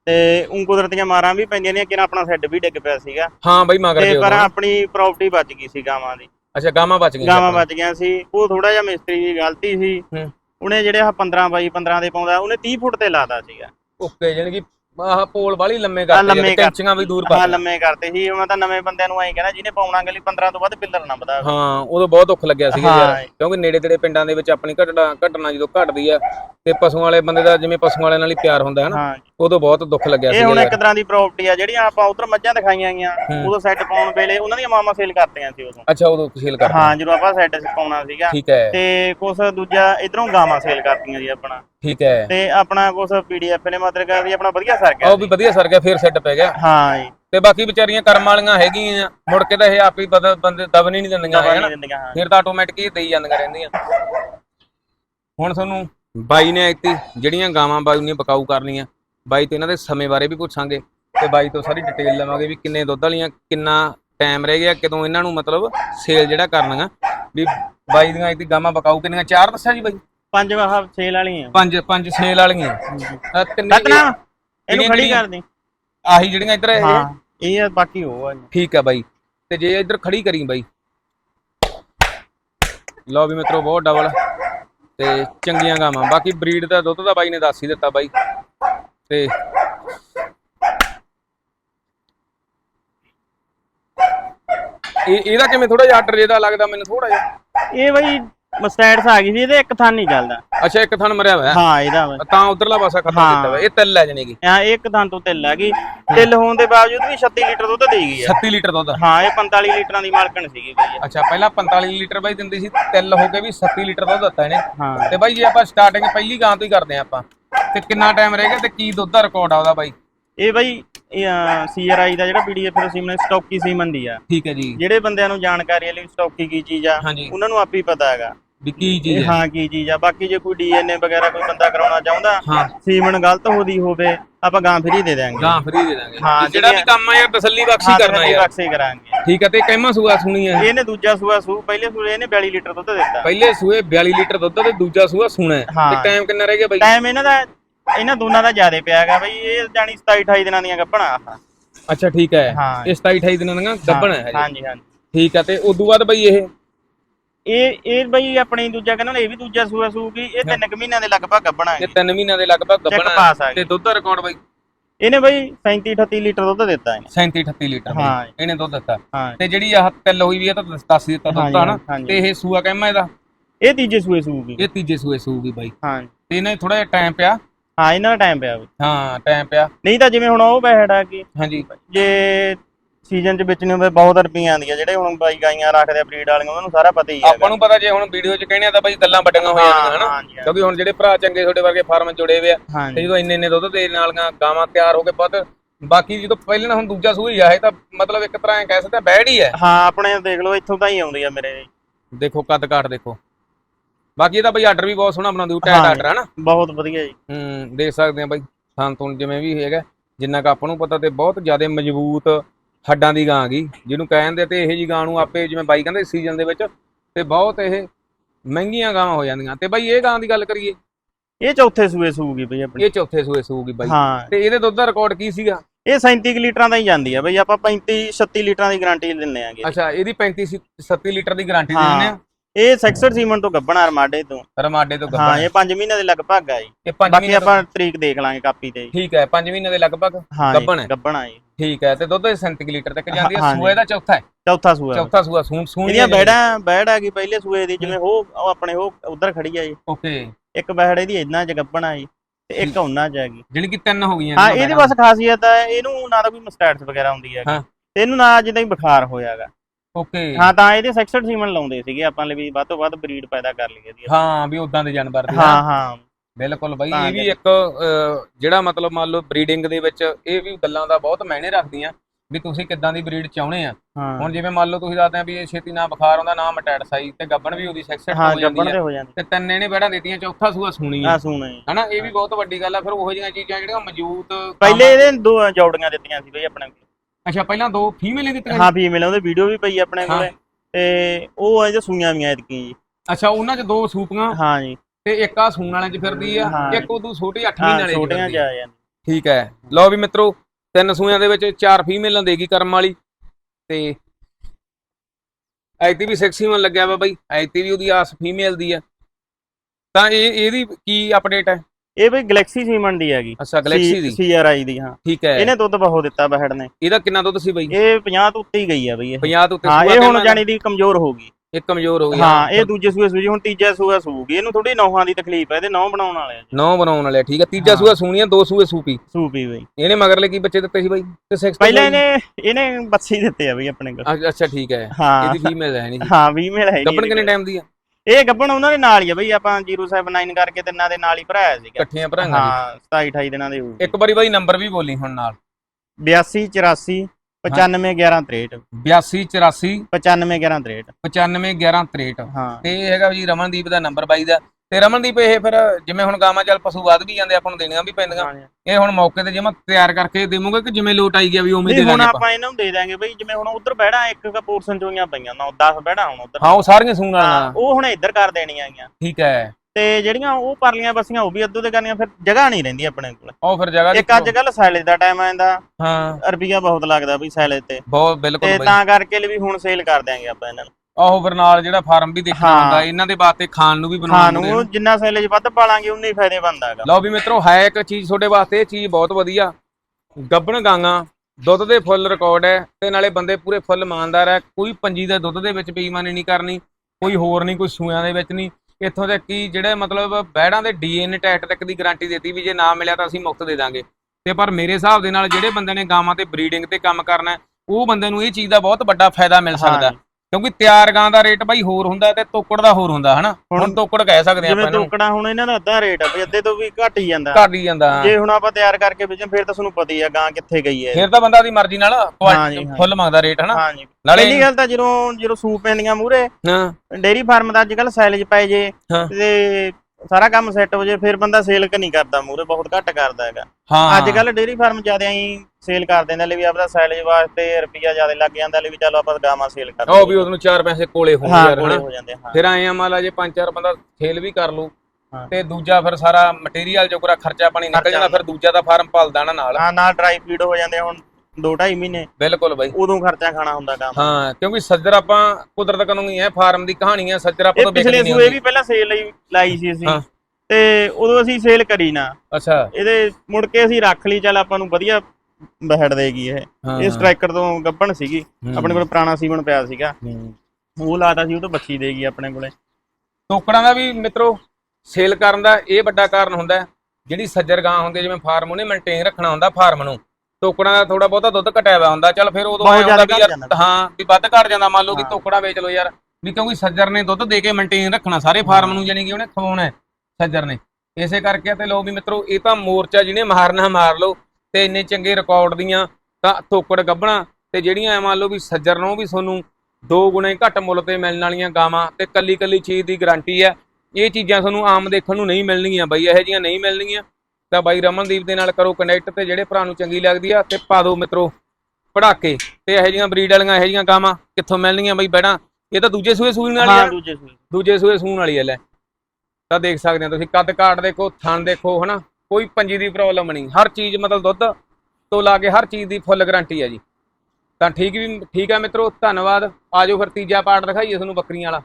ਤੇ ਉਂ ਕੁਦਰਤੀਆਂ ਮਾਰਾਂ ਵੀ ਪੈਂਦੀਆਂ ਨੇ ਕਿ ਆਪਣਾ ਸੈੱਡ ਵੀ ਡਿੱਗ ਪਿਆ ਸੀਗਾ। ਹਾਂ ਬਾਈ ਮਗਰ ਤੇ ਪਰ। ਆਪਣੀ ਪ੍ਰਾਪਰਟੀ ਬਚ ਗਈ ਸੀ ਗਾਵਾਂ ਦੀ। ਅੱਛਾ ਗਾਵਾਂ ਬਚ ਗਈਆਂ ਗਾਵਾਂ। ਬਚ ਗਈਆਂ ਸੀ। ਉਹ ਥੋੜਾ ਜਿਹਾ ਮਿਸਤਰੀ ਦੀ ਗਲਤੀ ਸੀ। ਹੂੰ। ਉਹਨੇ ਜਿਹੜੇ ਆ 15 ਬਾਈ 15 ਦੇ ਪਾਉਂਦਾ ਉਹਨੇ 30 ਫੁੱਟ ਤੇ ਲਾਤਾ ਸੀਗਾ। ਓਕੇ ਜਾਨੀ ਕਿ ਆਹ ਪੋਲ ਵਾਲੀ ਲੰਮੇ ਆਹ ਕਰਦੇ ਲੰਮੇ ਆ ਕਰ- ਟੈਂਚੀਆਂ ਵੀ ਦੂਰ ਹਾਂ ਪਾ ਲੰਮੇ ਕਰਤੇ ਸੀ ਮੈਂ ਤਾਂ ਨਵੇਂ ਬੰਦਿਆਂ ਨੂੰ ਐਂ ਕਹਿਣਾ ਜਿਹਨੇ ਪਾਉਣਾ ਗਲੀ 15 ਤੋਂ ਵੱਧ ਪਿੱਲਰ ਨਾ ਵਧਾਵੇ ਹਾਂ ਉਦੋਂ ਬਹੁਤ ਦੁੱਖ ਲੱਗਿਆ ਹਾਂ। ਯਾਰ ਕਿਉਂਕਿ ਨੇੜੇ ਤੇੜੇ ਪਿੰਡਾਂ ਦੇ ਵਿੱਚ ਆਪਣੀ ਘਟਨਾ ਘਟਨਾ ਜਦੋਂ ਘਟਦੀ ਆ ਤੇ ਪਸ਼ੂਆਂ ਵਾਲੇ ਬੰਦੇ ਦਾ ਜਿਵੇਂ ਪਸ਼ੂਆਂ ਵਾਲਿਆਂ ਨਾਲ ਹੀ ਪਿਆਰ ਹੁੰਦਾ ਹੈ ਨਾ ਹਾਂ। ਉਦੋਂ ਬਹੁਤ ਦੁੱਖ ਲੱਗਿਆ ਇਹ ਸੀਗਾ ਹੁਣ। ਇੱਕ ਤਰ੍ਹਾਂ ਦੀ ਪ੍ਰਾਪਰਟੀ ਆ ਜਿਹੜੀਆਂ ਆਪਾਂ ਉਧਰ ਮੱਝਾਂ ਦਿਖਾਈਆਂ ਗਈਆਂ ਹੂੰ। ਉਦੋਂ ਸੈੱਟ ਪਾਉਣ ਵੇਲੇ ਉਹਨਾਂ ਦੀਆਂ ਮਾਮਾ ਸੇਲ ਕਰਤੀਆਂ ਸੀ ਉਦੋਂ। ਅੱਛਾ ਉਦੋਂ ਸੇਲ ਕਰ ਹਾਂ ਜਦੋਂ ਆਪਾਂ ਸੈੱਟ ਪਾਉਣਾ ਸੀਗਾ ਹੈ। ਤੇ ਕੁਛ ਦੂਜਾ ਇਧਰੋਂ ਗਾਵਾਂ ਸੇਲ ਕਰਤੀਆਂ ਜੀ ਆਪਣਾ। ਠੀਕ ਹੈ। ਤੇ ਆਪਣਾ ਕੁਛ ਪੀਡੀਐਫ ਨੇ ਮਦਦ ਕਰਦੀ ਆਪਣਾ ਵਧੀਆ ਸਰ ਗਿਆ ਉਹ ਵੀ ਵਧੀਆ ਸਰ ਗਿਆ ਫੇਰ ਸੈੱਟ ਪੈ ਗਿਆ। ਹਾਂ ਜੀ। ਤੇ ਬਾਕੀ ਵਿਚਾਰੀਆਂ ਕਰਮ ਵਾਲੀਆਂ ਹੈਗੀਆਂ ਮੁੜ ਕੇ ਤਾਂ ਇਹ ਆਪ ਹੀ ਬਦ- ਬੰਦੇ ਦਬਨ ਹੀ ਨਹੀਂ ਦਿੰਦੀਆਂ ਹੈ ਨਹੀਂ ਨਾ ਦਿੰਦੀਆਂ ਹਾਂ। ਫਿਰ ਤਾਂ ਆਟੋਮੈਟਿਕ ਹੀ ਦੇਈ ਜਾਂਦੀਆਂ ਰਹਿੰਦੀਆਂ। ਹੁਣ ਤੁਹਾਨੂੰ ਬਾਈ ਨੇ ਇੱਥੇ ਜਿਹੜੀਆਂ ਗਾਵਾਂ ਬਾਈ ਨੇ ਬਕਾਊ ਕਰਨੀਆਂ ਬਾਈ ਤੋਂ ਇਹਨਾਂ ਦੇ ਸਮੇਂ ਬਾਰੇ ਵੀ ਪੁੱਛਾਂਗੇ। ਤੇ ਬਾਈ ਤੋਂ ਸਾਰੀ ਡਿਟੇਲ ਲਵਾਂਗੇ ਵੀ ਕਿੰਨੇ ਦੁੱਧ ਵਾਲੀਆਂ ਕਿੰਨਾ ਟਾਈਮ ਰਹਿ ਗਿਆ ਕਦੋਂ ਇਹਨਾਂ ਨੂੰ ਮਤਲਬ ਸੇਲ ਜਿਹੜਾ ਕਰਨੀਆਂ ਵੀ ਬਾਈ ਦੀਆਂ ਇੱਥੇ ਗਾਵਾਂ ਬਕਾਊ ਕਿੰਨੀਆਂ ਚਾਰ ਦੱਸਿਆ ਜੀ ਬਾਈ? ਪੰਜ ਵਾਹ ਸੇਲ ਵਾਲੀਆਂ ਪੰਜ ਪੰਜ ਸੇਲ ਵਾਲੀਆਂ ਤਿੰਨੇ ਰਤਨਾ ਇਹਨੂੰ ਖੜੀ ਕਰ ਦੇ ਆਹੀ ਜਿਹੜੀਆਂ ਇੱਧਰ ਇਹ ਹਾਂ ਇਹ ਆ ਬਾਕੀ ਉਹ ਆ। ਠੀਕ ਆ ਬਾਈ। ਤੇ ਜੇ ਇੱਧਰ ਖੜੀ ਕਰੀ ਬਾਈ। ਲਓ ਵੀ ਮਿੱਤਰੋ ਬਹੁਤ ਡਬਲ ਤੇ ਚੰਗੀਆਂ ਗਾਵਾਂ। ਬਾਕੀ ਬਰੀਡ ਦਾ ਦੁੱਧ ਦਾ ਬਾਈ ਨੇ ਦੱਸ ਹੀ ਦਿੱਤਾ ਬਾਈ। ਤੇ ਇਹ ਇਹਦਾ ਕਿਵੇਂ ਥੋੜਾ ਜਿਹਾ ਆਰਡਰ ਇਹਦਾ ਲੱਗਦਾ ਮੈਨੂੰ ਥੋੜਾ ਜਿਹਾ। ਇਹ ਬਈ ਮਸਟੈਟਸ ਆ ਗਈ ਸੀ ਇਹਦੇ ਇੱਕ ਥਾਂ ਨਹੀਂ ਚੱਲਦਾ। ਅੱਛਾ ਇੱਕ ਥਣ ਮਰਿਆ ਹੋਇਆ? ਹਾਂ ਇਹਦਾ ਵਾ। ਤਾਂ ਉਧਰਲਾ ਪਾਸਾ ਖਤਮ ਹਾਂ। ਕੀਤਾ ਹੋਇਆ ਇਹ ਤਿਲ ਲੈ ਜਣੇਗੀ ਹਾਂ ਇਹ ਇੱਕ ਥਾਂ ਤੋਂ ਤਿੱਲ ਗਈ ਤਿੱਲ ਹੋਣ ਦੇ ਬਾਵਜੂਦ ਵੀ 36 ਲੀਟਰ ਦੁੱਧ ਦੇ ਗਈ ਆ 36 ਲੀਟਰ ਦੁੱਧ? ਹਾਂ ਇਹ 45 ਲੀਟਰਾਂ ਦੀ ਮਾਲਕਣ ਸੀਗੀ ਬਈ। ਅੱਛਾ ਪਹਿਲਾਂ 45 ਲੀਟਰ ਬਾਈ ਦਿੰਦੀ ਸੀ ਤਿਲ ਹੋ ਕੇ ਵੀ 37 ਲੀਟਰ ਦੁੱਧ ਦਿੱਤਾ ਇਹਨੇ। ਹਾਂ। ਤੇ ਬਾਈ ਜੇ ਆਪਾਂ ਸਟਾਰਟਿੰਗ ਪਹਿਲੀ ਗਾਂ ਤੋਂ ਹੀ ਕਰਦੇ ਆ ਆਪਾਂ ਤੇ ਕਿੰਨਾ ਟਾਈਮ ਰਹੇਗਾ ਤੇ ਕੀ ਦੁੱਧ ਦਾ ਰਿਕਾਰਡ ਆ ਉਹਦਾ ਬਾਈ? ਇਹ ਬਈ ਸੀਆਰਆਈ ਦਾ ਜਿਹੜਾ ਪੀਡੀਐਫ ਸੀਮਨ ਸਟਾਕੀ ਸੀਮਨ ਦੀ ਆ। ਠੀਕ ਹੈ ਜੀ। ਜਿਹੜੇ ਬੰਦਿਆਂ ਨੂੰ ਜਾਣਕਾਰੀ ਹੈ ਲਈ ਸਟਾਕੀ ਕੀ ਚੀਜ਼ ਆ ਉਹਨਾਂ ਨੂੰ ਆਪੇ ਹੀ ਪਤਾ ਹੈਗਾ। ਵੀ ਕੀ ਚੀਜ਼ ਹੈ ਹਾਂ ਕੀ ਚੀਜ਼ ਆ। ਬਾਕੀ ਜੇ ਕੋਈ ਡੀਐਨਏ ਵਗੈਰਾ ਕੋਈ ਬੰਦਾ ਕਰਾਉਣਾ ਚਾਹੁੰਦਾ ਹਾਂ। ਸੀਮਨ ਗਲਤ ਹੋਦੀ ਹੋਵੇ ਆਪਾਂ ਗਾਂ ਫਰੀ ਦੇ ਦਿਆਂਗੇ। ਗਾਂ ਫਰੀ ਦੇ ਦਾਂਗੇ ਹਾਂ, ਜਿਹੜਾ ਵੀ ਕੰਮ ਆ ਯਾਰ ਤਸੱਲੀ ਬਖਸ਼ੀ ਕਰਨਾ ਤਸੱਲੀ ਯਾਰ। ਬਖਸ਼ੀ ਕਰਾਂਗੇ। ਠੀਕ ਹੈ ਤੇ ਕਹਿਮਾ ਸੂਆ ਸੁਣੀ ਹੈ ਇਹਨੇ ਦੂਜਾ ਸੂਆ ਸੂ ਪਹਿਲੇ ਸੂਏ ਇਹਨੇ 42 ਲੀਟਰ ਦੁੱਧ ਦਿੱਤਾ। ਪਹਿਲੇ ਸੂਏ 42 ਲੀਟਰ ਦੁੱਧ ਤੇ ਦੂਜਾ ਸੂਆ ਸੁਣਾ। ਤੇ ਟਾਈਮ ਕਿੰਨਾ ਰਹਿ ਗਿਆ ਬਾਈ? ਟਾਈਮ ਇਹਨਾਂ ਦਾ ਇਹਨਾਂ ਦੋਨਾਂ ਦਾ ਜ਼ਿਆਦਾ ਪਿਆ ਹੈਗਾ ਬਈ ਇਹ ਜਾਨੀ 27 28 ਦਿਨਾਂ ਦੀਆਂ ਗੱਭਣਾ ਆ। ਅੱਛਾ ਠੀਕ ਹੈ। ਹਾਂ। ਇਹ 27 28 ਦਿਨਾਂ ਦੀਆਂ ਗੱਭਣ ਹੈ ਹਜੇ। ਹਾਂਜੀ ਹਾਂਜੀ। ਠੀਕ ਹੈ ਤੇ ਉਦੋਂ ਬਾਅਦ ਬਾਈ ਇਹ? ਇਹ ਇਹ ਬਈ ਆਪਣੀ ਦੂਜਾ ਕਹਿੰਦਾ ਇਹ ਵੀ ਦੂਜਾ ਸੂਆ ਸੂਗੀ ਇਹ ਤਿੰਨ ਕੁ ਮਹੀਨਿਆਂ ਦੇ ਲਗਭਗ ਗੱਭਣਾ ਹੈ ਇਹ। 3 ਮਹੀਨਿਆਂ ਦੇ ਲਗਭਗ ਗੱਭਣ ਪਾਸ ਆ ਤੇ ਗਈ। ਦੁੱਧ ਦਾ ਰਿਕਾਰਡ ਬਾਈ? ਇਹਨੇ ਬਈ 37 38 ਲੀਟਰ ਦੁੱਧ ਦਿੱਤਾ ਇਹਨੇ। 37 38 ਲੀਟਰ ਬਾਈ ਹਾਂ। ਇਹਨੇ ਦੁੱਧ ਦਿੱਤਾ। ਹਾਂ। ਤੇ ਜਿਹੜੀ ਆਹ ਤਿਲ ਹੋਈ ਵੀ ਇਹ ਤਾਂ ਦੱਸ ਹੀ ਦਿੱਤਾ ਦੁੱਧ ਹਾਂਜੀ, ਦਾ ਹਨਾ ਹਾਂਜੀ। ਤੇ ਇਹ ਸੂਆ ਕਹਿਮਾ ਇਹਦਾ? ਇਹ ਤੀਜੇ ਸੂਏ ਸੂਗੀ ਇਹ ਤੀਜੇ ਸੂਏ ਸੂਗੀ ਬਾਈ। ਹਾਂ। ਤੇ ਇਹਨੇ ਥੋੜਾ ਜਿਹਾ ਟਾਈਮ ਪਿਆ। ਹਾਂ ਇਹਨਾਂ ਦਾ ਟਾਈਮ ਪਿਆ ਬਈ ਹਾਂ ਟਾਈਮ ਪਿਆ। ਨਹੀਂ ਤਾਂ ਜਿਵੇਂ ਹੁਣ ਉਹ ਬੈਠ ਆ ਕਿ ਹਾਂਜੀ। ਜੇ ਸੀਜ਼ਨ ਚ ਵੇਚਣੇ ਹੋਵੇ ਬਹੁਤ ਰੁਪਈਆਂ ਆਉਂਦੀਆਂ ਜਿਹੜੇ ਹੁਣ ਬਾਈ ਗਾਈਆਂ ਰੱਖਦੇ ਆ ਬਰੀਡ ਵਾਲੀਆਂ ਉਹਨਾਂ ਨੂੰ ਸਾਰਾ ਪਤਾ ਹੀ ਆਪਾਂ ਹੈਗਾ ਨੂੰ ਪਤਾ ਜੇ ਹੁਣ ਵੀਡੀਓ 'ਚ ਕਹਿਣੇ ਆ ਤਾਂ ਬਾਈ ਗੱਲਾਂ ਵੱਡੀਆਂ ਹੋ ਜਾਂਦੀਆਂ ਹਨਾ? ਕਿਉਂਕਿ ਹੁਣ ਜਿਹੜੇ ਭਰਾ ਚੰਗੇ ਤੁਹਾਡੇ ਵਰਗੇ ਫਾਰਮ ਜੁੜੇ ਹੋਏ ਆ ਤੇ ਜਦੋਂ ਇੰਨੇ ਇੰਨੇ ਦੁੱਧ ਦੇ ਨਾਲੀਆਂ ਗਾਵਾਂ ਤਿਆਰ ਹੋ ਕੇ ਬਾਅਦ ਬਾਕੀ ਜਦੋਂ ਪਹਿਲੇ ਹੁਣ ਦੂਜਾ ਸੂਈ ਆ ਇਹ ਤਾਂ ਮਤਲਬ ਇੱਕ ਤਰ੍ਹਾਂ ਐਂ ਕਹਿ ਸਕਦੇ ਆ ਬੈੜ ਹੀ ਹੈ। ਹਾਂ ਆਪਣੇ ਦੇਖ ਲਓ ਇੱਥੋਂ ਤਾਂ ਹੀ ਆਉਂਦੀ ਆ ਮੇਰੇ। ਦੇਖੋ ਕੱਦ ਕਾਠ ਦੇਖੋ। ਬਾਕੀ ਇਹਦਾ ਬਾਈ ਆਰਡਰ ਵੀ ਬਹੁਤ ਸੋਹਣਾ ਬਣਾਉਂਦੀ ਹਾਂ। ਆਰਡਰ ਹਨਾ ਬਹੁਤ ਵਧੀਆ ਜੀ। ਹੂੰ ਦੇਖ ਸਕਦੇ ਆ ਬਾਈ ਥਾਂ ਤੋਂ ਜਿਵੇਂ ਵੀ ਹੈਗਾ ਜਿੰਨਾ ਕੁ ਆਪਾਂ ਨੂੰ ਪਤਾ ਤੇ ਬਹੁਤ ਜ਼ਿਆਦਾ ਮਜ਼ਬੂਤ ਹੱਡਾਂ ਦੀ ਗਾਂ ਗਈ ਜਿਹਨੂੰ ਕਹਿੰਦੇ ਤੇ ਇਹ ਜੀ ਗਾਂ ਨੂੰ ਆਪੇ ਜਿਵੇਂ ਬਾਈ ਕਹਿੰਦੇ ਸੀਜ਼ਨ ਦੇ ਵਿੱਚ ਤੇ ਬਹੁਤ ਇਹ ਮਹਿੰਗੀਆਂ ਗਾਵਾਂ ਹੋ ਜਾਂਦੀਆਂ। ਤੇ ਬਾਈ ਇਹ ਗਾਂ ਦੀ ਗੱਲ ਕਰੀਏ। ਇਹ ਚੌਥੇ ਸੂਏ ਸੂਗੀ ਬਈ ਆਪਣੀ। ਇਹ ਚੌਥੇ ਸੂਏ ਸੂਗੀ ਬਾਈ। ਹਾਂ। ਤੇ ਇਹਦੇ ਦੁੱਧ ਦਾ ਰਿਕਾਰਡ ਕੀ ਸੀਗਾ? ਇਹ 37 ਕੁ ਲੀਟਰਾਂ ਦਾ ਹੀ ਜਾਂਦੀ ਆ ਬਈ ਆਪਾਂ 35 36 ਲੀਟਰਾਂ ਦੀ ਗਾਰੰਟੀ ਦਿੰਦੇ ਆਂਗੇ। ਅੱਛਾ ਇਹਦੀ 35 ਸੀ- 37 ਲੀਟਰ ਦੀ ਗਾਰੰਟੀ ਦੇ ਹਾਂ। ਦਿੰਦੇ ਆ? ਇਹ ਸੈਕਸਰ ਸੀਮਨ ਤੋਂ ਗੱਬਣਾ ਰਮਾਡੇ ਤੋਂ। ਰਮਾਡੇ ਤੋਂ ਹਾਂ ਇਹ 5 ਮਹੀਨੇ ਦੇ ਲਗਭਗ ਆ ਜੀ। ਇਹ 5 ਬਾਕੀ ਮਹੀਨੇ ਆਪਾਂ ਤਰੀਕ ਦੇਖ ਲਾਂਗੇ ਕਾਪੀ ਤੇ। ਜੀ। ਠੀਕ ਹੈ 5 ਮਹੀਨੇ ਦੇ ਲਗਭਗ ਹਾਂ ਗੱਭਣ ਹੈ। ਜੀ ਗੱਬਣਾ ਜੀ। ਠੀਕ ਹੈ ਤੇ ਦੁੱਧ 37 ਲੀਟਰ ਤੱਕ ਜਾਂਦੀ ਹੈ। ਸੂਏ ਦਾ ਚੌਥਾ ਹੈ। ਚੌਥਾ ਸੂਆ। ਚੌਥਾ ਸੂਆ ਸੂਣ ਸੂਣ ਇਹਦੀਆਂ ਬੈੜਾਂ ਬੈੜ ਆ ਗਈ ਪਹਿਲੇ ਸੂਏ ਦੀ ਜਿਵੇਂ ਉਹ ਉਹ ਆਪਣੇ ਉਹ ਉਧਰ ਖੜੀ ਆ ਜੀ। ਓਕੇ। ਇੱਕ ਬੈੜ ਇਹਦੀ ਇੰਨਾ ਚ ਗੱਬਣਾ ਜੀ ਤੇ ਇੱਕ ਉਹਨਾਂ ਚ ਹੈਗੀ ਜਿਹੜੀ ਕਿ ਤਿੰਨ ਹੋ ਗਈਆਂ ਹਾਂ ਇਹਦੀ। ਬਸ ਖਾਸੀਅਤ ਹੈ ਇਹਨੂੰ ਨਾ ਤਾਂ ਕੋਈ ਮਸਟੈਟਸ ਵਗੈਰਾ ਹੁੰਦੀ ਹੈ ਹਾਂ। ਤੇ ਇਹਨੂੰ ਨਾ ਜਿੱਦਾਂ ਹੀ ਬੁਖਾਰ ਹੋਇਆਗਾ। ਓਕੇ ਹਾਂ ਤਾਂ ਇਹਦੇ ਸੈਕਸਰ ਸੀਮਨ ਲਾਉਂਦੇ ਸੀਗੇ ਆਪਾਂ ਲਈ ਵੀ ਵੱਧ ਤੋਂ ਵੱਧ ਬਰੀਡ ਪੈਦਾ ਕਰ ਲਈਏ ਦੀ ਹਾਂ ਵੀ ਉਦਾਂ ਦੇ ਜਾਨਵਰ ਦੀ ਹਾਂ ਹਾਂ। ਬਿਲਕੁਲ ਬਾਈ ਇਹ ਵੀ ਇੱਕ ਜਿਹੜਾ ਮਤਲਬ ਮੰਨ ਲਓ ਬਰੀਡਿੰਗ ਦੇ ਵਿੱਚ ਇਹ ਵੀ ਗੱਲਾਂ ਦਾ ਬਹੁਤ ਮਾਇਨੇ ਰੱਖਦੀਆਂ ਵੀ ਤੁਸੀਂ ਕਿੱਦਾਂ ਦੀ ਬਰੀਡ ਚਾਹੁੰਦੇ ਆ। ਹੁਣ ਜਿਵੇਂ ਮੰਨ ਲਓ ਤੁਸੀਂ ਦੱਸਦੇ ਆ ਵੀ ਇਹ ਛੇਤੀ ਨਾ ਬੁਖਾਰ ਆਉਂਦਾ ਨਾ ਮਟੈਟਸ ਆਈ ਤੇ ਗੱਬਣ ਵੀ ਉਹਦੀ ਸੈਕਸਡ ਹਾਂ ਹੋ ਗੱਬਣ ਜਾਂਦੀ ਹੈ ਤੇ ਤਿੰਨ ਇਹਨੇ ਬੈੜਾਂ ਦਿੱਤੀਆਂ ਚੌਥਾ ਸੂਆ ਸੁਣੀ ਆ। ਹੈ ਸੁਣਾ ਹਨਾ ਇਹ ਵੀ ਬਹੁਤ ਵੱਡੀ ਗੱਲ ਆ ਫਿਰ ਉਹੋ ਜਿਹੀਆਂ ਚੀਜ਼ਾਂ ਜਿਹੜੀਆਂ ਮੌਜੂਦ ਪਹਿਲੇ ਇਹਦੇ ਦੋ ਜੋੜੀਆਂ ਦਿੱਤੀਆਂ ਸੀ ਬਈ ਆਪਣੇ ਕੋਲ। ਅੱਛਾ ਪਹਿਲਾਂ ਦੋ ਫੀਮੇਲ ਹੀ ਦਿੱਤੀਆਂ ਹਾਂ ਫੀਮੇਲ ਉਹਦੇ ਵੀਡੀਓ ਵੀ ਪਈ ਆਪਣੇ। ਕੋਲੇ। ਤੇ ਉਹ ਇਹਦੇ ਸੂਈਆਂ ਵੀ ਐਤਕੀ ਜੀ। ਅੱਛਾ ਉਹਨਾਂ 'ਚ ਦੋ ਸੂਪੀਆਂ? ਹਾਂ ਜੀ। ਤੇ ਇੱਕ ਆ ਸੂਣ ਵਾਲਿਆਂ 'ਚ ਫਿਰਦੀ ਆ। ਇੱਕ ਉਦੋਂ ਛੋਟੀ 8 ਮਹੀਨੇ ਵਾਲੀ 'ਚ ਛੋਟੀਆਂ ਆ। ਜਾ ਜਾਂਦੀ ਠੀਕ ਹੈ। ਲਓ ਵੀ ਮਿੱਤਰੋ ਤਿੰਨ ਸੂਆਂ ਦੇ ਵਿੱਚ ਚਾਰ ਫੀਮੇਲਾਂ ਦੇਗੀ ਕਰਮ ਵਾਲੀ। ਤੇ ਐਤੀ ਵੀ ਸੈਕਸੀ ਮਨ ਲੱਗਿਆ ਵਾ ਬਾਈ। ਐਤੀ ਵੀ ਉਹਦੀ ਆਸ ਫੀਮੇਲ ਦੀ ਆ। ਤਾਂ ਇਹ ਇਹਦੀ ਕੀ ਅਪਡੇਟ ਹੈ? ਇਹ ਬਈ ਗੈਲੈਕਸੀ ਸੀਮਨ ਦੀ ਹੈਗੀ। ਅੱਛਾ ਗੈਲੈਕਸੀ ਦੀ। ਸੀਆਰਆਈ ਦੀ ਹਾਂ। ਠੀਕ ਹੈ। ਇਹਨੇ ਦੁੱਧ ਬਹੁਤ ਦਿੱਤਾ ਬਹਿੜ ਨੇ। ਇਹਦਾ ਕਿੰਨਾ ਦੁੱਧ ਸੀ ਬਾਈ? ਇਹ 50 ਤੋਂ ਉੱਤੇ ਹੀ ਗਈ ਆ ਬਈ ਇਹ। 50 ਤੋਂ ਉੱਤੇ ਹਾਂ ਇਹ ਹੁਣ ਜਾਨੀ ਦੀ ਕਮਜ਼ੋਰ ਹੋ ਗਈ। ਇਹ ਕਮਜ਼ੋਰ ਹੋ ਗਿਆ ਹਾਂ ਇਹ ਦੂਜੇ ਸੂਏ ਸੂਜੀ ਹੁਣ ਤੀਜਾ ਸੂਆ ਸੂਗੀ ਇਹਨੂੰ ਥੋੜੀ ਨੌਹਾਂ ਦੀ ਤਕਲੀਫ ਹੈ ਇਹਦੇ ਨੌ ਬਣਾਉਣ ਵਾਲੇ ਨੌ ਬਣਾਉਣ ਵਾਲੇ ਠੀਕ ਹੈ ਤੀਜਾ। ਸੂਆ ਸੂਣੀਆਂ ਦੋ ਸੂਏ ਸੂਪੀ। ਸੂਪੀ ਬਈ। ਇਹਨੇ ਮਗਰਲੇ ਕੀ ਬੱਚੇ ਦਿੱਤੇ ਸੀ ਬਾਈ? ਤੇ ਸੈਕਸ ਪਹਿਲਾਂ ਇਹਨੇ ਇਹਨੇ ਬੱਚੀ ਦਿੱਤੇ ਆ ਬਈ ਆਪਣੇ ਕੋਲ। ਅੱਛਾ ਠੀਕ ਹੈ। ਇਹਦੀ ਫੀਮੇਲ ਹੈ ਨਹੀਂ ਹਾਂ 20 ਮੇਲ ਹੈ ਗੱਬਣ ਕਿੰਨੇ ਟਾਈਮ ਦੀ ਆ? ਇਹ ਗੱਬਣ ਉਹਨਾਂ ਦੇ ਨਾਲ ਹੀ ਆ ਬਈ ਆਪਾਂ 079 ਕਰਕੇ ਤਿੰਨਾਂ ਦੇ ਨਾਲ ਹੀ ਭਰਾਇਆ ਸੀਗਾ। ਇਕੱਠੀਆਂ ਭਰਾਂਗਾ ਜੀ ਹਾਂ 27 28 ਦਿਨਾਂ ਦੇ ਹੋਊ ਇੱਕ ਵਾਰੀ ਬਾਈ ਨੰਬਰ ਵੀ ਬੋਲੀ ਹੁਣ ਨਾਲ। 82 84 95 11 63 82 84 95 11 63 95 11 63 ਹਾਂ। ਤੇ ਇਹ ਹੈਗਾ ਜੀ ਰਮਨਦੀਪ ਦਾ ਨੰਬਰ ਬਾਈ ਦਾ। ਤੇ ਰਮਨਦੀਪ ਇਹ ਫਿਰ ਜਿਵੇਂ ਹੁਣ ਗਾਵਾਂ ਚੱਲ ਪਸ਼ੂ ਵੱਧ ਵੀ ਜਾਂਦੇ ਆਪਾਂ ਨੂੰ ਦੇਣੀਆਂ ਵੀ ਪੈਂਦੀਆਂ। ਇਹ ਹੁਣ ਮੌਕੇ ਤੇ ਜਿਵੇਂ ਤਿਆਰ ਕਰਕੇ ਦੇਵੋਗੇ ਕਿ ਜਿਵੇਂ ਲੋਟ ਆਈ ਗਿਆ ਵੀ ਉਵੇਂ ਦੇ ਹੁਣ ਦਾਂਗੇ ਆਪਾਂ ਆਪਾਂ? ਇਹਨਾਂ ਨੂੰ ਦੇ ਦਾਂਗੇ ਬਈ ਜਿਵੇਂ ਹੁਣ ਉਧਰ ਬਹਿੜਾ ਇੱਕ ਕ ਪੋਰਸ਼ਨ ਚੋਈਆਂ ਪਈਆਂ ਨਾ 10 ਬਹਿੜਾ ਹੁਣ ਉਧਰ। ਹਾਂ ਉਹ ਸਾਰੀਆਂ ਸੂਣ ਉਹ ਹੁਣ ਇੱਧਰ ਕਰ ਦੇਣੀਆਂ ਆਈਆਂ ਠੀਕ ਹੈ। ਤੇ ਜਿਹੜੀਆਂ ਉਹ ਪਰਲੀਆਂ ਬਸੀਆਂ ਉਹ ਵੀ ਅੱਧੂ ਤੇ ਕਰਨੀਆਂ ਫਿਰ ਜਗ੍ਹਾ ਨਹੀਂ ਰਹਿੰਦੀ ਆਪਣੇ ਕੋਲ। ਉਹ ਫਿਰ ਜਗ੍ਹਾ ਇੱਕ ਅੱਜ ਕੱਲ ਸਾਈਲੇਜ ਦਾ ਟਾਈਮ ਆਂਦਾ ਹਾਂ। ਰੁਪਈਆ ਬਹੁਤ ਲੱਗਦਾ ਬਈ ਸਾਈਲੇਜ ਤੇ। ਬਹੁਤ ਬਿਲਕੁਲ ਤੇ ਤਾਂ ਕਰਕੇ ਲਈ ਵੀ ਹੁਣ ਸੇਲ ਕਰ ਦਿਆਂਗੇ ਆਪਾਂ ਇਹਨਾਂ ਨੂੰ। ਆਹੋ ਫਿਰ ਨਾਲ ਜਿਹੜਾ ਫਾਰਮ ਵੀ ਦੇਖਣਾ ਹਾਂ। ਹੁੰਦਾ ਇਹਨਾਂ ਦੇ ਵਾਸਤੇ ਖਾਣ ਨੂੰ ਵੀ ਖਾਣ ਬਣਾਉਣਾ ਹੁੰਦਾ ਨੂੰ ਜਿੰਨਾ ਸਾਈਲੇਜ ਵੱਧ ਪਾਲਾਂਗੇ ਉਨਾ ਹੀ ਫਾਇਦੇ ਬਣਦਾ ਹੈਗਾ। ਲਓ ਵੀ ਮਿੱਤਰੋ ਹੈ ਇੱਕ ਚੀਜ਼ ਤੁਹਾਡੇ ਵਾਸਤੇ ਇਹ ਚੀਜ਼ ਬਹੁਤ ਵਧੀਆ। ਗੱਬਣ ਗਾਂਗਾ ਦੁੱਧ ਦੇ ਫੁੱਲ ਰਿਕਾਰਡ ਹੈ ਤੇ ਨਾਲੇ ਬੰਦੇ ਪੂਰੇ ਫੁੱਲ ਇਮਾਨਦਾਰ ਹੈ। ਕੋਈ ਪੰਜੀ ਦੇ ਦੁੱਧ ਦੇ ਵਿੱਚ ਬੇਈਮਾਨੀ ਨਹੀਂ ਕਰਨੀ ਕੋਈ ਹੋਰ ਨਹੀਂ ਕੋਈ ਸੂਆਂ ਦੇ ਵਿੱਚ ਨਹੀਂ। ਇੱਥੋਂ ਤੱਕ ਕਿ ਜਿਹੜੇ ਮਤਲਬ ਬੈੜਾਂ ਦੇ ਡੀਐਨਏ ਟੈਸਟ ਤੱਕ ਦੀ ਗਾਰੰਟੀ ਦਿੱਤੀ ਵੀ ਜੇ ਨਾ ਮਿਲਿਆ ਤਾਂ ਅਸੀਂ ਮੁਫਤ ਦੇ ਦਾਂਗੇ। ਤੇ ਪਰ ਮੇਰੇ ਹਿਸਾਬ ਦੇ ਨਾਲ ਜਿਹੜੇ ਬੰਦੇ ਨੇ ਗਾਵਾਂ ਤੇ ਬਰੀਡਿੰਗ ਤੇ ਕੰਮ ਕਰਨਾ ਹੈ, ਉਹ ਬੰਦੇ ਨੂੰ ਇਹ ਚੀਜ਼ ਦਾ ਬਹੁਤ ਵੱਡਾ ਫਾਇਦਾ ਮਿਲ ਸਕਦਾ ਹੈ। ਕਿਉਂਕਿ ਤਿਆਰ ਗਾਂ ਦਾ ਰੇਟ ਬਾਈ ਹੋਰ ਹੁੰਦਾ ਤੇ ਤੋਕੜ ਦਾ ਹੋਰ ਹੁੰਦਾ ਹਨਾ? ਹੁਣ ਤੋਕੜ ਕਹਿ ਸਕਦੇ ਆਪਾਂ ਜਿਵੇਂ ਇਹਨਾਂ। ਨੂੰ ਟੋਕੜਾ ਹੁਣ ਇਹਨਾਂ ਦਾ ਅੱਧਾ ਰੇਟ ਆ ਬਈ ਅੱਧੇ ਤੋਂ ਵੀ ਘੱਟ ਹੀ ਜਾਂਦਾ। ਘੱਟ ਹੀ ਜਾਂਦਾ। ਜੇ ਹੁਣ ਆਪਾਂ ਤਿਆਰ ਕਰਕੇ ਵੇਚਾਂ ਫਿਰ ਤਾਂ ਤੁਹਾਨੂੰ ਪਤਾ ਹੀ ਆ ਗਾਂ ਕਿੱਥੇ ਗਈ ਹੈ। ਫਿਰ ਤਾਂ ਬੰਦਾ ਦੀ ਮਰਜ਼ੀ ਨਾਲ। ਫੁੱਲ ਮੰਗਦਾ ਰੇਟ ਹਨਾ? ਹਾਂਜੀ। ਨਾਲੇ ਪਹਿਲੀ ਗੱਲ ਤਾਂ ਜਦੋਂ ਜਦੋਂ ਸੂਪ ਪੈਂਦੀਆਂ ਮੂਰੇ ਹਾਂ। ਡੇਰੀ ਫਾਰਮ ਦਾ ਅੱਜ ਕੱਲ ਸਾਈਲੇਜ ਪੈ ਜੇ। ਤੇ ਸਾਰਾ ਕੰਮ ਸੈੱਟ ਹੋ ਜੇ ਫਿਰ ਬੰਦਾ ਸੇਲ ਕ ਨਹੀਂ ਕਰਦਾ ਮੂਰੇ ਬਹੁਤ ਘੱਟ ਕਰਦਾ ਹੈਗਾ। ਹਾਂ। ਅੱਜ ਕੱਲ ਡੇਰੀ ਫਾਰਮ ਜ਼ਿਆਦਾ ਹੀ ਸੇਲ ਕਰ ਦਿੰਦੇ ਲਈ ਵੀ ਆਪਦਾ ਸਾਈਲੇਜ ਵਾਸਤੇ ਰੁਪਈਆ ਜ਼ਿਆਦਾ ਲੱਗ ਜਾਂਦਾ ਲਈ ਵੀ ਚਲੋ ਆਪਾਂ ਗਾਵਾਂ ਸੇਲ ਕਰ ਉਹ ਵੀ ਉਹਨੂੰ ਚਾਰ ਪੈਸੇ ਕੋਲੇ ਹਾਂ ਯਾਰ ਕੋਲੇ ਹੋ ਜਾਂਦੇ ਹਾਂ। ਫਿਰ ਆਏ ਆ ਮੰਨ ਲਾ ਜੇ ਪੰਜ ਚਾਰ ਬੰਦਾ ਸੇਲ ਵੀ ਕਰ ਲੂ। ਤੇ ਦੂਜਾ ਫਿਰ ਸਾਰਾ ਮਟੀਰੀਅਲ ਜੋ ਕਰਾ ਖਰਚਾ ਪਾਣੀ ਨਿਕਲ ਜਾਂਦਾ ਫਿਰ ਦੂਜਾ ਦਾ ਫਾਰਮ ਪਾਲਦਾ ਨਾ ਨਾਲ। ਹਾਂ ਨਾਲ ਡਰਾਈ ਫੀਡ ਹੋ ਜਾਂਦੇ ਹੁਣ 2.5 ਮਹੀਨੇ ਬਿਲਕੁਲ ਬਾਈ। ਉਦੋਂ ਖਰਚਾ ਖਾਣਾ ਹੁੰਦਾ ਕੰਮ। ਹਾਂ ਕਿਉਂਕਿ ਸੱਜਰ ਆਪਾਂ ਕੁਦਰਤ ਕਾਨੂੰਨੀ ਹੈ ਫਾਰਮ ਦੀ ਕਹਾਣੀ ਹੈ ਸੱਜਰ ਆਪਾਂ ਤੋਂ ਪਿਛਲੇ ਵੇਚਣੀ ਨਹੀਂ ਸੂਏ ਹੁੰਦੀ ਵੀ ਪਹਿਲਾਂ ਸੇਲ ਲਈ ਲਾਈ ਸੀ ਅਸੀਂ। ਤੇ ਉਦੋਂ ਅਸੀਂ ਸੇਲ ਕਰੀ ਨਾ। ਅੱਛਾ। ਇਹਦੇ ਮੁੜ ਕੇ ਅਸੀਂ ਰੱਖ ਲਈ ਚੱਲ ਆਪਾਂ ਨੂੰ ਵਧੀਆ ਬਹਿੜ ਦੇਗੀ ਇਹ। ਇਹ ਸਟ੍ਰਾਈਕਰ ਤੋਂ ਗੱਬਣ ਸੀਗੀ। ਆਪਣੇ ਕੋਲ ਪੁਰਾਣਾ ਸੀਵਨ ਪਿਆ ਸੀਗਾ। ਉਹ ਲਾਤਾ ਸੀ ਉਹ ਤੋਂ ਬੱਚੀ ਦੇਗੀ ਆਪਣੇ ਕੋਲੇ। ਟੋਕੜਾਂ ਦਾ ਵੀ ਮਿੱਤਰੋ ਸੇਲ ਕਰਨ ਦਾ ਇਹ ਵੱਡਾ ਕਾਰਨ ਹੁੰਦਾ ਜਿਹੜੀ ਸੱਜਰ ਗਾਂ ਹੁੰਦੀ ਜਿਵੇਂ ਫਾਰਮ ਉਹਨੇ ਮੇਨਟੇਨ ਰੱਖਣਾ ਹੁੰਦਾ ਫਾਰਮ ਨੂੰ। ਟੋਕੜਾਂ ਦਾ ਥੋੜਾ ਬਹੁਤਾ ਦੁੱਧ ਘਟਿਆ ਹੋਇਆ ਹੁੰਦਾ ਚੱਲ ਫਿਰ ਉਦੋਂ ਬਹੁਤ ਜ਼ਿਆਦਾ ਵੀ ਘੱਟ ਯਾਰ ਜਾਂਦਾ। ਹਾਂ ਵੀ ਵੱਧ ਘਟ ਜਾਂਦਾ ਮੰਨ ਲਓ ਵੀ। ਟੋਕੜਾ ਵੇਚ ਲਓ ਯਾਰ ਵੀ ਕਿਉਂਕਿ ਸੱਜਰ ਨੇ ਦੁੱਧ ਦੇ ਕੇ ਮੇਨਟੇਨ ਰੱਖਣਾ ਸਾਰੇ ਫਾਰਮ ਨੂੰ ਜਾਨੀ ਕਿ ਉਹਨੇ ਖਵਾਉਣਾ ਹੈ, ਸੱਜਰ ਨੇ ਇਸੇ ਕਰਕੇ ਤੇ ਲੋ ਵੀ ਮਿੱਤਰੋ ਇਹ ਤਾਂ ਮੋਰਚਾ ਜਿਹਨੇ ਮਾਰਨਾ ਮਾਰ ਲਓ ਤੇ ਇੰਨੇ ਚੰਗੇ ਰਿਕਾਰਡ ਦੀਆਂ ਤਾਂ ਟੋਕੜ ਗੱਭਣਾ ਤੇ ਜਿਹੜੀਆਂ ਐਂ ਮੰਨ ਲਓ ਵੀ ਸੱਜਰ ਨੂੰ ਵੀ ਤੁਹਾਨੂੰ ਦੋ ਗੁਣੇ ਘੱਟ ਮੁੱਲ ਤੇ ਮਿਲਣ ਵਾਲੀਆਂ ਗਾਵਾਂ ਤੇ ਕੱਲੀ ਕੱਲੀ ਚੀਜ਼ ਦੀ ਗਾਰੰਟੀ ਹੈ ਇਹ ਚੀਜ਼ਾਂ ਤੁਹਾਨੂੰ ਆਮ ਦੇਖਣ ਨੂੰ ਨਹੀਂ ਮਿਲਣਗੀਆਂ ਬਈ ਇਹੋ ਜਿਹੀਆਂ ਨਹੀਂ ਮਿਲਣਗੀਆਂ ਤਾਂ ਬਾਈ ਰਮਨਦੀਪ ਦੇ ਨਾਲ ਕਰੋ ਕਨੈਕਟ ਤੇ ਜਿਹੜੇ ਭਰਾ ਨੂੰ ਚੰਗੀ ਲੱਗਦੀ ਆ ਤੇ ਪਾ ਦਿਓ ਮਿੱਤਰੋ ਪੜਾਕੇ। ਤੇ ਇਹੋ ਜਿਹੀਆਂ ਬਰੀਡ ਵਾਲੀਆਂ ਇਹੋ ਜਿਹੀਆਂ ਗਾਵਾਂ ਕਿੱਥੋਂ ਮਿਲਣਗੀਆਂ ਬਈ ਬੈਣਾ ਇਹ ਤਾਂ ਦੂਜੇ ਸੂਏ ਸੂਣ ਵਾਲੀ ਹਾਂ ਆ ਦੂਜੇ ਸੂਏ। ਦੂਜੇ ਸੂਏ ਸੂਣ ਵਾਲੀ ਆ ਲੈ। ਤਾਂ ਦੇਖ ਸਕਦੇ ਆ ਤੁਸੀਂ ਕੱਦ ਕਾਠ ਦੇਖੋ ਥਣ ਦੇਖੋ ਹਨਾ? ਕੋਈ ਪੰਜੀ ਦੀ ਪ੍ਰੋਬਲਮ ਨਹੀਂ। ਹਰ ਚੀਜ਼ ਮਤਲਬ ਦੁੱਧ ਤੋਂ ਲਾ ਕੇ ਹਰ ਚੀਜ਼ ਦੀ ਫੁੱਲ ਗਾਰੰਟੀ ਆ ਜੀ। ਤਾਂ ਠੀਕ ਵੀ ਠੀਕ ਆ ਮਿੱਤਰੋ ਧੰਨਵਾਦ। ਆਜੋ ਫਿਰ ਤੀਜਾ ਪਾਰਟ ਦਿਖਾਈਏ ਤੁਹਾਨੂੰ ਬੱਕਰੀਆਂ ਵਾਲਾ।